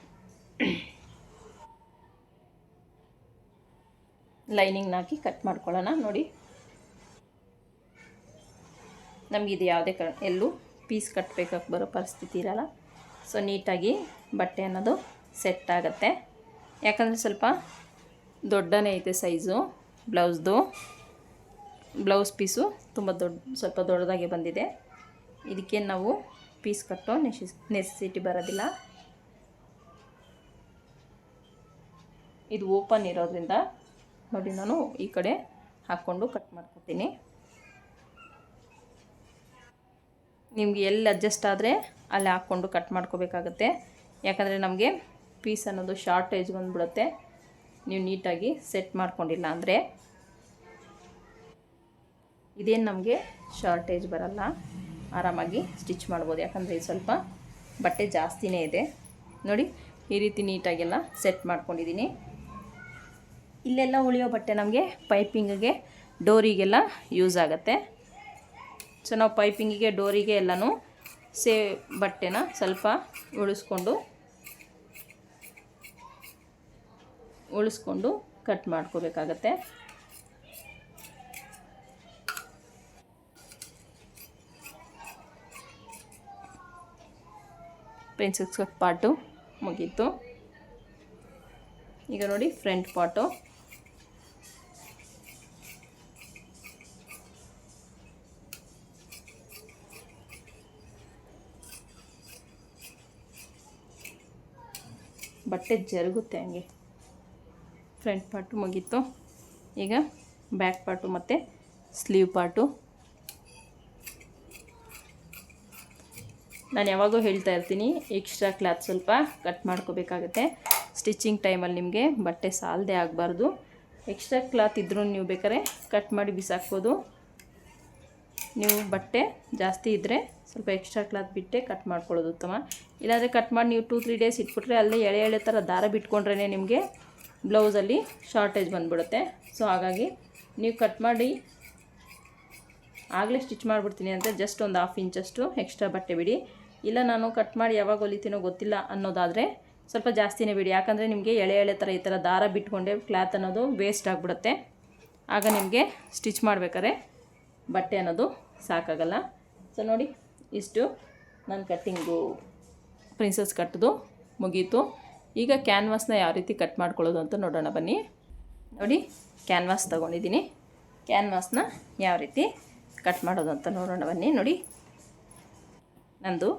ಲೈನಿಂಗ್ನ ಹಾಕಿ ಕಟ್ ಮಾಡ್ಕೊಳ್ಳೋಣ, ನೋಡಿ. ನಮಗಿದು ಯಾವುದೇ ಕ ಎಲ್ಲೂ ಪೀಸ್ ಕಟ್ಬೇಕಾಗಿ ಬರೋ ಪರಿಸ್ಥಿತಿ ಇರಲ್ಲ. ಸೊ, ನೀಟಾಗಿ ಬಟ್ಟೆ ಅನ್ನೋದು ಸೆಟ್ ಆಗುತ್ತೆ. ಯಾಕಂದರೆ ಸ್ವಲ್ಪ ದೊಡ್ಡನೇ ಐತೆ ಸೈಜು, ಬ್ಲೌಸ್ದು. ಬ್ಲೌಸ್ ಪೀಸು ತುಂಬ ದೊಡ್ಡ ಸ್ವಲ್ಪ ದೊಡ್ಡದಾಗಿ ಬಂದಿದೆ. ಇದಕ್ಕೆ ನಾವು ಪೀಸ್ ಕಟ್ಟೋ ನೆಶಿಸ್ ನೆಸೆಸಿಟಿ ಬರೋದಿಲ್ಲ. ಇದು ಓಪನ್ ಇರೋದ್ರಿಂದ ನೋಡಿ ನಾನು ಈ ಕಡೆ ಹಾಕ್ಕೊಂಡು ಕಟ್ ಮಾಡ್ಕೊತೀನಿ. ನಿಮಗೆ ಎಲ್ಲಿ ಅಡ್ಜಸ್ಟ್ ಆದರೆ ಅಲ್ಲಿ ಹಾಕ್ಕೊಂಡು ಕಟ್ ಮಾಡ್ಕೋಬೇಕಾಗತ್ತೆ. ಯಾಕಂದರೆ ನಮಗೆ ಪೀಸ್ ಅನ್ನೋದು ಶಾರ್ಟೇಜ್ ಬಂದುಬಿಡುತ್ತೆ. ನೀವು ನೀಟಾಗಿ ಸೆಟ್ ಮಾಡ್ಕೊಂಡಿಲ್ಲ ಅಂದರೆ. ಇದೇನು ನಮಗೆ ಶಾರ್ಟೇಜ್ ಬರಲ್ಲ. ಆರಾಮಾಗಿ ಸ್ಟಿಚ್ ಮಾಡ್ಬೋದು. ಯಾಕಂದರೆ ಇದು ಸ್ವಲ್ಪ ಬಟ್ಟೆ ಜಾಸ್ತಿನೇ ಇದೆ. ನೋಡಿ, ಈ ರೀತಿ ನೀಟಾಗೆಲ್ಲ ಸೆಟ್ ಮಾಡ್ಕೊಂಡಿದ್ದೀನಿ. ಇಲ್ಲೆಲ್ಲ ಉಳಿಯೋ ಬಟ್ಟೆ ನಮಗೆ ಪೈಪಿಂಗಿಗೆ, ಡೋರಿಗೆಲ್ಲ ಯೂಸ್ ಆಗುತ್ತೆ. ಸೊ ನಾವು ಪೈಪಿಂಗಿಗೆ, ಡೋರಿಗೆ ಎಲ್ಲನೂ ಸೇ ಬಟ್ಟೆನ ಸ್ವಲ್ಪ ಉಳಿಸ್ಕೊಂಡು ಉಳಿಸ್ಕೊಂಡು ಕಟ್ ಮಾಡ್ಕೋಬೇಕಾಗತ್ತೆ. ಪೆನ್ಸಿಲ್ಸ್ ಪಾಟು ಮುಗೀತು. ಈಗ ನೋಡಿ ಫ್ರಂಟ್ ಪಾಟು ಬಟ್ಟೆ ಜರುಗುತ್ತೆ ಹಂಗೆ. ಫ್ರಂಟ್ ಪಾರ್ಟು ಮುಗೀತು. ಈಗ ಬ್ಯಾಕ್ ಪಾರ್ಟು ಮತ್ತು ಸ್ಲೀವ್ ಪಾರ್ಟು ನಾನು ಯಾವಾಗೂ ಹೇಳ್ತಾ ಇರ್ತೀನಿ ಎಕ್ಸ್ಟ್ರಾ ಕ್ಲಾತ್ ಸ್ವಲ್ಪ ಕಟ್ ಮಾಡ್ಕೋಬೇಕಾಗತ್ತೆ. ಸ್ಟಿಚಿಂಗ್ ಟೈಮಲ್ಲಿ ನಿಮಗೆ ಬಟ್ಟೆ ಸಾಲದೆ ಆಗಬಾರ್ದು. ಎಕ್ಸ್ಟ್ರಾ ಕ್ಲಾತ್ ಇದ್ರೂ ನೀವು ಬೇಕಾದ್ರೆ ಕಟ್ ಮಾಡಿ ಬಿಸಾಕ್ಬೋದು. ನೀವು ಬಟ್ಟೆ ಜಾಸ್ತಿ ಇದ್ದರೆ ಸ್ವಲ್ಪ ಎಕ್ಸ್ಟ್ರಾ ಕ್ಲಾತ್ ಬಿಟ್ಟೆ ಕಟ್ ಮಾಡ್ಕೊಳ್ಳೋದು ಉತ್ತಮ. ಇಲ್ಲಾಂದರೆ ಕಟ್ ಮಾಡಿ ನೀವು ಟೂ ತ್ರೀ ಡೇಸ್ ಇಟ್ಬಿಟ್ರೆ ಅಲ್ಲೇ ಎಳೆ ಎಳೆ ಥರ ದಾರ ಬಿಟ್ಕೊಂಡ್ರೇ ನಿಮಗೆ ಬ್ಲೌಸಲ್ಲಿ ಶಾರ್ಟೇಜ್ ಬಂದುಬಿಡುತ್ತೆ. ಸೊ ಹಾಗಾಗಿ ನೀವು ಕಟ್ ಮಾಡಿ ಆಗಲೇ ಸ್ಟಿಚ್ ಮಾಡಿಬಿಡ್ತೀನಿ ಅಂತ ಜಸ್ಟ್ ಒಂದು ಹಾಫ್ ಇಂಚಷ್ಟು ಎಕ್ಸ್ಟ್ರಾ ಬಟ್ಟೆ ಬಿಡಿ. ಇಲ್ಲ ನಾನು ಕಟ್ ಮಾಡಿ ಯಾವಾಗ ಹೊಲಿತೀನೋ ಗೊತ್ತಿಲ್ಲ ಅನ್ನೋದಾದರೆ ಸ್ವಲ್ಪ ಜಾಸ್ತಿನೇ ಬಿಡಿ. ಯಾಕಂದರೆ ನಿಮಗೆ ಎಳೆ ಎಳೆ ಥರ ಈ ಥರ ದಾರ ಬಿಟ್ಕೊಂಡೆ ಕ್ಲಾತ್ ಅನ್ನೋದು ವೇಸ್ಟ್ ಆಗಿಬಿಡುತ್ತೆ. ಆಗ ನಿಮಗೆ ಸ್ಟಿಚ್ ಮಾಡಬೇಕಾದ್ರೆ ಬಟ್ಟೆ ಅನ್ನೋದು ಸಾಕಾಗಲ್ಲ. ಸೊ ನೋಡಿ, ಇಷ್ಟು ನನ್ನ ಕಟ್ಟಿಂಗು ಪ್ರಿನ್ಸಸ್ ಕಟ್ಟಿದು ಮುಗೀತು. ಈಗ ಕ್ಯಾನ್ವಾಸ್ನ ಯಾವ ರೀತಿ ಕಟ್ ಮಾಡ್ಕೊಳ್ಳೋದು ಅಂತ ನೋಡೋಣ ಬನ್ನಿ. ನೋಡಿ ಕ್ಯಾನ್ವಾಸ್ ತೊಗೊಂಡಿದ್ದೀನಿ. ಕ್ಯಾನ್ವಾಸ್ನ ಯಾವ ರೀತಿ ಕಟ್ ಮಾಡೋದು ಅಂತ ನೋಡೋಣ ಬನ್ನಿ. ನೋಡಿ, ನಂದು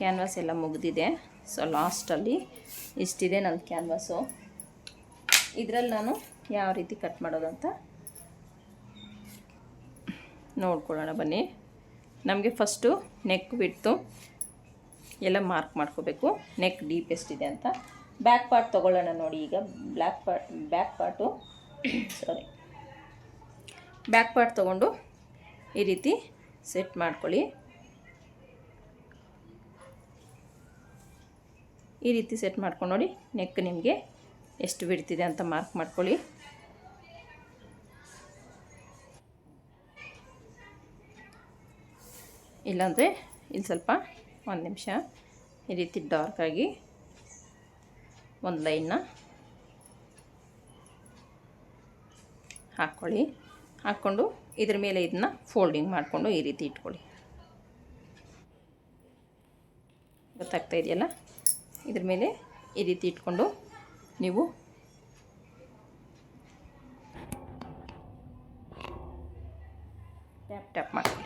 ಕ್ಯಾನ್ವಾಸ್ ಎಲ್ಲ ಮುಗಿದಿದೆ. ಸೊ ಲಾಸ್ಟಲ್ಲಿ ಇಷ್ಟಿದೆ ನನ್ನ ಕ್ಯಾನ್ವಾಸು ಇದರಲ್ಲಿ ನಾನು ಯಾವ ರೀತಿ ಕಟ್ ಮಾಡೋದು ಅಂತ ನೋಡ್ಕೊಳ್ಳೋಣ ಬನ್ನಿ. ನಮಗೆ ಫಸ್ಟು ನೆಕ್ ಬಿಟ್ಟು ಎಲ್ಲ ಮಾರ್ಕ್ ಮಾಡ್ಕೋಬೇಕು. ನೆಕ್ ಡೀಪ್ ಎಷ್ಟಿದೆ ಅಂತ. ಬ್ಯಾಕ್ ಪಾರ್ಟ್ ತೊಗೊಳ್ಳೋಣ ನೋಡಿ ಈಗ. Black part back part sorry back part ತೊಗೊಂಡು ಈ ರೀತಿ ಸೆಟ್ ಮಾಡ್ಕೊಳ್ಳಿ. ಈ ರೀತಿ ಸೆಟ್ ಮಾಡ್ಕೊಂಡು ನೋಡಿ ನೆಕ್ ನಿಮಗೆ ಎಷ್ಟು ಬಿಡ್ತಿದೆ ಅಂತ ಮಾರ್ಕ್ ಮಾಡ್ಕೊಳ್ಳಿ. ಇಲ್ಲಾಂದರೆ ಇಲ್ಲಿ ಸ್ವಲ್ಪ ಒಂದು ನಿಮಿಷ ಈ ರೀತಿ ಡಾರ್ಕಾಗಿ ಒಂದು ಲೈನ್ನ ಹಾಕ್ಕೊಳ್ಳಿ. ಹಾಕ್ಕೊಂಡು ಇದ್ರ ಮೇಲೆ ಇದನ್ನ ಫೋಲ್ಡಿಂಗ್ ಮಾಡಿಕೊಂಡು ಈ ರೀತಿ ಇಟ್ಕೊಳ್ಳಿ. ಗೊತ್ತಾಗ್ತಾ ಇದೆಯಲ್ಲ? ಇದ್ರ ಮೇಲೆ ಈ ರೀತಿ ಇಟ್ಕೊಂಡು ನೀವು ಟ್ಯಾಪ್ ಟ್ಯಾಪ್ ಮಾಡ್ಕೊಳ್ಳಿ.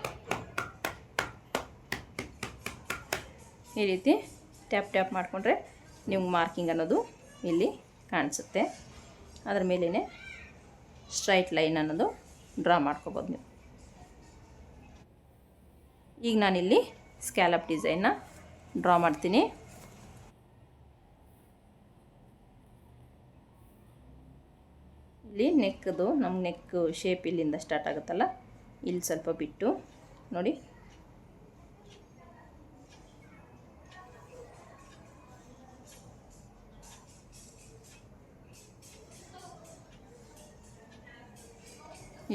ಈ ರೀತಿ ಟ್ಯಾಪ್ ಟ್ಯಾಪ್ ಮಾಡಿಕೊಂಡ್ರೆ ನಿಮ್ಗೆ ಮಾರ್ಕಿಂಗ್ ಅನ್ನೋದು ಇಲ್ಲಿ ಕಾಣಿಸುತ್ತೆ. ಅದರ ಮೇಲೇ ಸ್ಟ್ರೈಟ್ ಲೈನ್ ಅನ್ನೋದು ಡ್ರಾ ಮಾಡ್ಕೋಬೋದು ನೀವು. ಈಗ ನಾನಿಲ್ಲಿ ಸ್ಕ್ಯಾಲಪ್ ಡಿಸೈನ್ನ ಡ್ರಾ ಮಾಡ್ತೀನಿ. ಇಲ್ಲಿ ನೆಕ್ಕದು ನಮ್ಮ ನೆಕ್ ಶೇಪ್ ಇಲ್ಲಿಂದ ಸ್ಟಾರ್ಟ್ ಆಗುತ್ತಲ್ಲ, ಇಲ್ಲಿ ಸ್ವಲ್ಪ ಬಿಟ್ಟು ನೋಡಿ.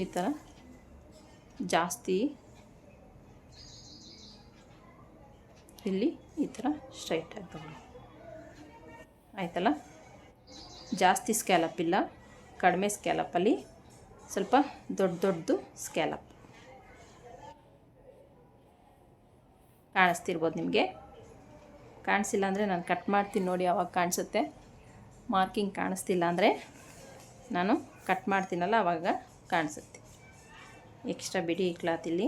ಈ ಥರ ಜಾಸ್ತಿ ಇಲ್ಲಿ ಈ ಥರ ಸ್ಟ್ರೈಟ್ ಆಗಿ ತಗೊಳ್ಳಿ. ಆಯ್ತಲ್ಲ? ಜಾಸ್ತಿ ಸ್ಕ್ಯಾಲಪ್ ಇಲ್ಲ. ಕಡಿಮೆ ಸ್ಕ್ಯಾಲಪ್ಪಲ್ಲಿ ಸ್ವಲ್ಪ ದೊಡ್ಡ ದೊಡ್ಡದು ಸ್ಕ್ಯಾಲಪ್ ಕಾಣಿಸ್ತಿರ್ಬೋದು ನಿಮಗೆ? ಕಾಣಿಸಿಲ್ಲ ಅಂದರೆ ನಾನು ಕಟ್ ಮಾಡ್ತೀನಿ ನೋಡಿ ಅವಾಗ ಕಾಣಿಸುತ್ತೆ. ಮಾರ್ಕಿಂಗ್ ಕಾಣಿಸ್ತಿಲ್ಲ ಅಂದರೆ ನಾನು ಕಟ್ ಮಾಡ್ತೀನಲ್ಲ ಆವಾಗ ಕಾಣಿಸುತ್ತೆ. ಎಕ್ಸ್ಟ್ರಾ ಬಿಡಿ ಕ್ಲಾತ್ ಇಲ್ಲಿ.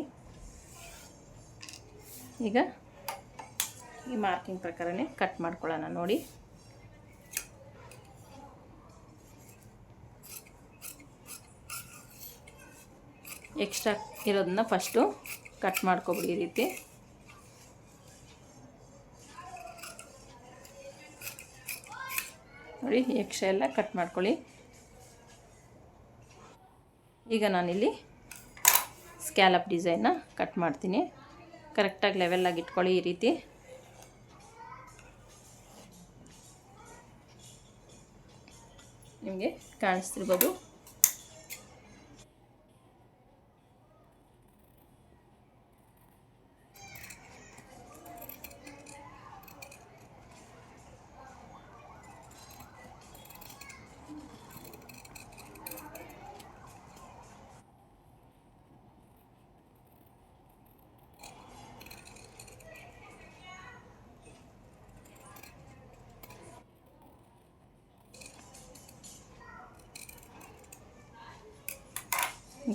ಈಗ ಈ ಮಾರ್ಕಿಂಗ್ ಪ್ರಕಾರನೇ ಕಟ್ ಮಾಡ್ಕೊಳ್ಳೋಣ ನೋಡಿ. ಎಕ್ಸ್ಟ್ರಾ ಇರೋದನ್ನ ಫಸ್ಟು ಕಟ್ ಮಾಡ್ಕೊಬಿಡಿ ಈ ರೀತಿ. ನೋಡಿ ಎಕ್ಸ್ಟ್ರಾ ಎಲ್ಲ ಕಟ್ ಮಾಡ್ಕೊಳ್ಳಿ. ಈಗ ನಾನಿಲ್ಲಿ ಸ್ಕ್ಯಾಲಪ್ ಡಿಸೈನ್ನ ಕಟ್ ಮಾಡ್ತೀನಿ. ಕರೆಕ್ಟಾಗಿ ಲೆವೆಲ್ಲಾಗಿ ಇಟ್ಕೊಳ್ಳಿ ಈ ರೀತಿ. ನಿಮಗೆ ಕಾಣಿಸ್ತಿರ್ಬೋದು.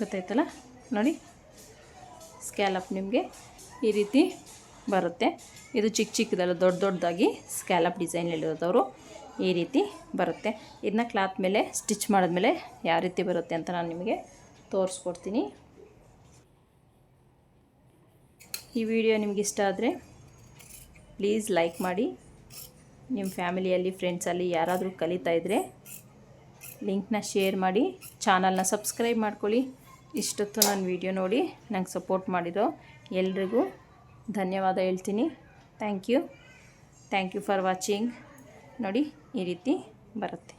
ಗೊತ್ತಾಯ್ತಲ್ಲ? ನೋಡಿ ಸ್ಕ್ಯಾಲಪ್ ನಿಮಗೆ ಈ ರೀತಿ ಬರುತ್ತೆ. ಇದು ಚಿಕ್ಕ ಚಿಕ್ಕದಲ್ಲ, ದೊಡ್ಡ ದೊಡ್ಡದಾಗಿ ಸ್ಕ್ಯಾಲಪ್ ಡಿಸೈನ್ ಹೇಳಿರೋದವರು ಈ ರೀತಿ ಬರುತ್ತೆ. ಇದನ್ನ ಕ್ಲಾತ್ ಮೇಲೆ ಸ್ಟಿಚ್ ಮಾಡಿದ್ಮೇಲೆ ಯಾವ ರೀತಿ ಬರುತ್ತೆ ಅಂತ ನಾನು ನಿಮಗೆ ತೋರಿಸ್ಕೊಡ್ತೀನಿ. ಈ ವಿಡಿಯೋ ನಿಮ್ಗೆ ಇಷ್ಟ ಆದರೆ ಪ್ಲೀಸ್ ಲೈಕ್ ಮಾಡಿ. ನಿಮ್ಮ ಫ್ಯಾಮಿಲಿಯಲ್ಲಿ ಫ್ರೆಂಡ್ಸಲ್ಲಿ ಯಾರಾದರೂ ಕಲಿತಾ ಇದ್ದರೆ ಲಿಂಕ್ನ ಶೇರ್ ಮಾಡಿ. ಚಾನಲ್ನ ಸಬ್ಸ್ಕ್ರೈಬ್ ಮಾಡ್ಕೊಳ್ಳಿ. ಇಷ್ಟೊತ್ತು ನನ್ನ ವಿಡಿಯೋ ನೋಡಿ ನಂಗೆ ಸಪೋರ್ಟ್ ಮಾಡಿರೋ ಎಲ್ರಿಗೂ ಧನ್ಯವಾದ ಹೇಳ್ತೀನಿ. Thank you thank you for watching ನೋಡಿ, ಈ ರೀತಿ ಬರುತ್ತೆ.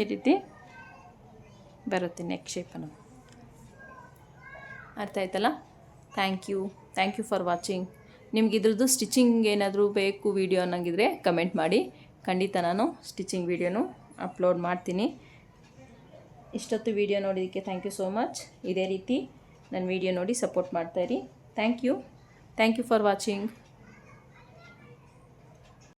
ಈ ರೀತಿ ಬರುತ್ತೆ ನೆಕ್ ಶೇಪ್ ಅನ್ನೋದು ಅರ್ಥ ಆಯ್ತಲ್ಲ? Thank you thank you for watching ನಿಮ್ಗೆ ಇದ್ರದ್ದು ಸ್ಟಿಚಿಂಗ್ ಏನಾದರೂ ಬೇಕು ವೀಡಿಯೋ ಅನ್ನಂಗಿದ್ರೆ ಕಮೆಂಟ್ ಮಾಡಿ. ಖಂಡಿತ ನಾನು ಸ್ಟಿಚಿಂಗ್ ವೀಡಿಯೋನು ಅಪ್ಲೋಡ್ ಮಾಡ್ತೀನಿ. ಇಷ್ಟೊತ್ತು ವಿಡಿಯೋ ನೋಡಿದ್ದಕ್ಕೆ ಥ್ಯಾಂಕ್ ಯು ಸೋ ಮಚ್ ಇದೇ ರೀತಿ ನನ್ನ ವಿಡಿಯೋ ನೋಡಿ support ಮಾಡ್ತಾಯಿರಿ thank you thank you for watching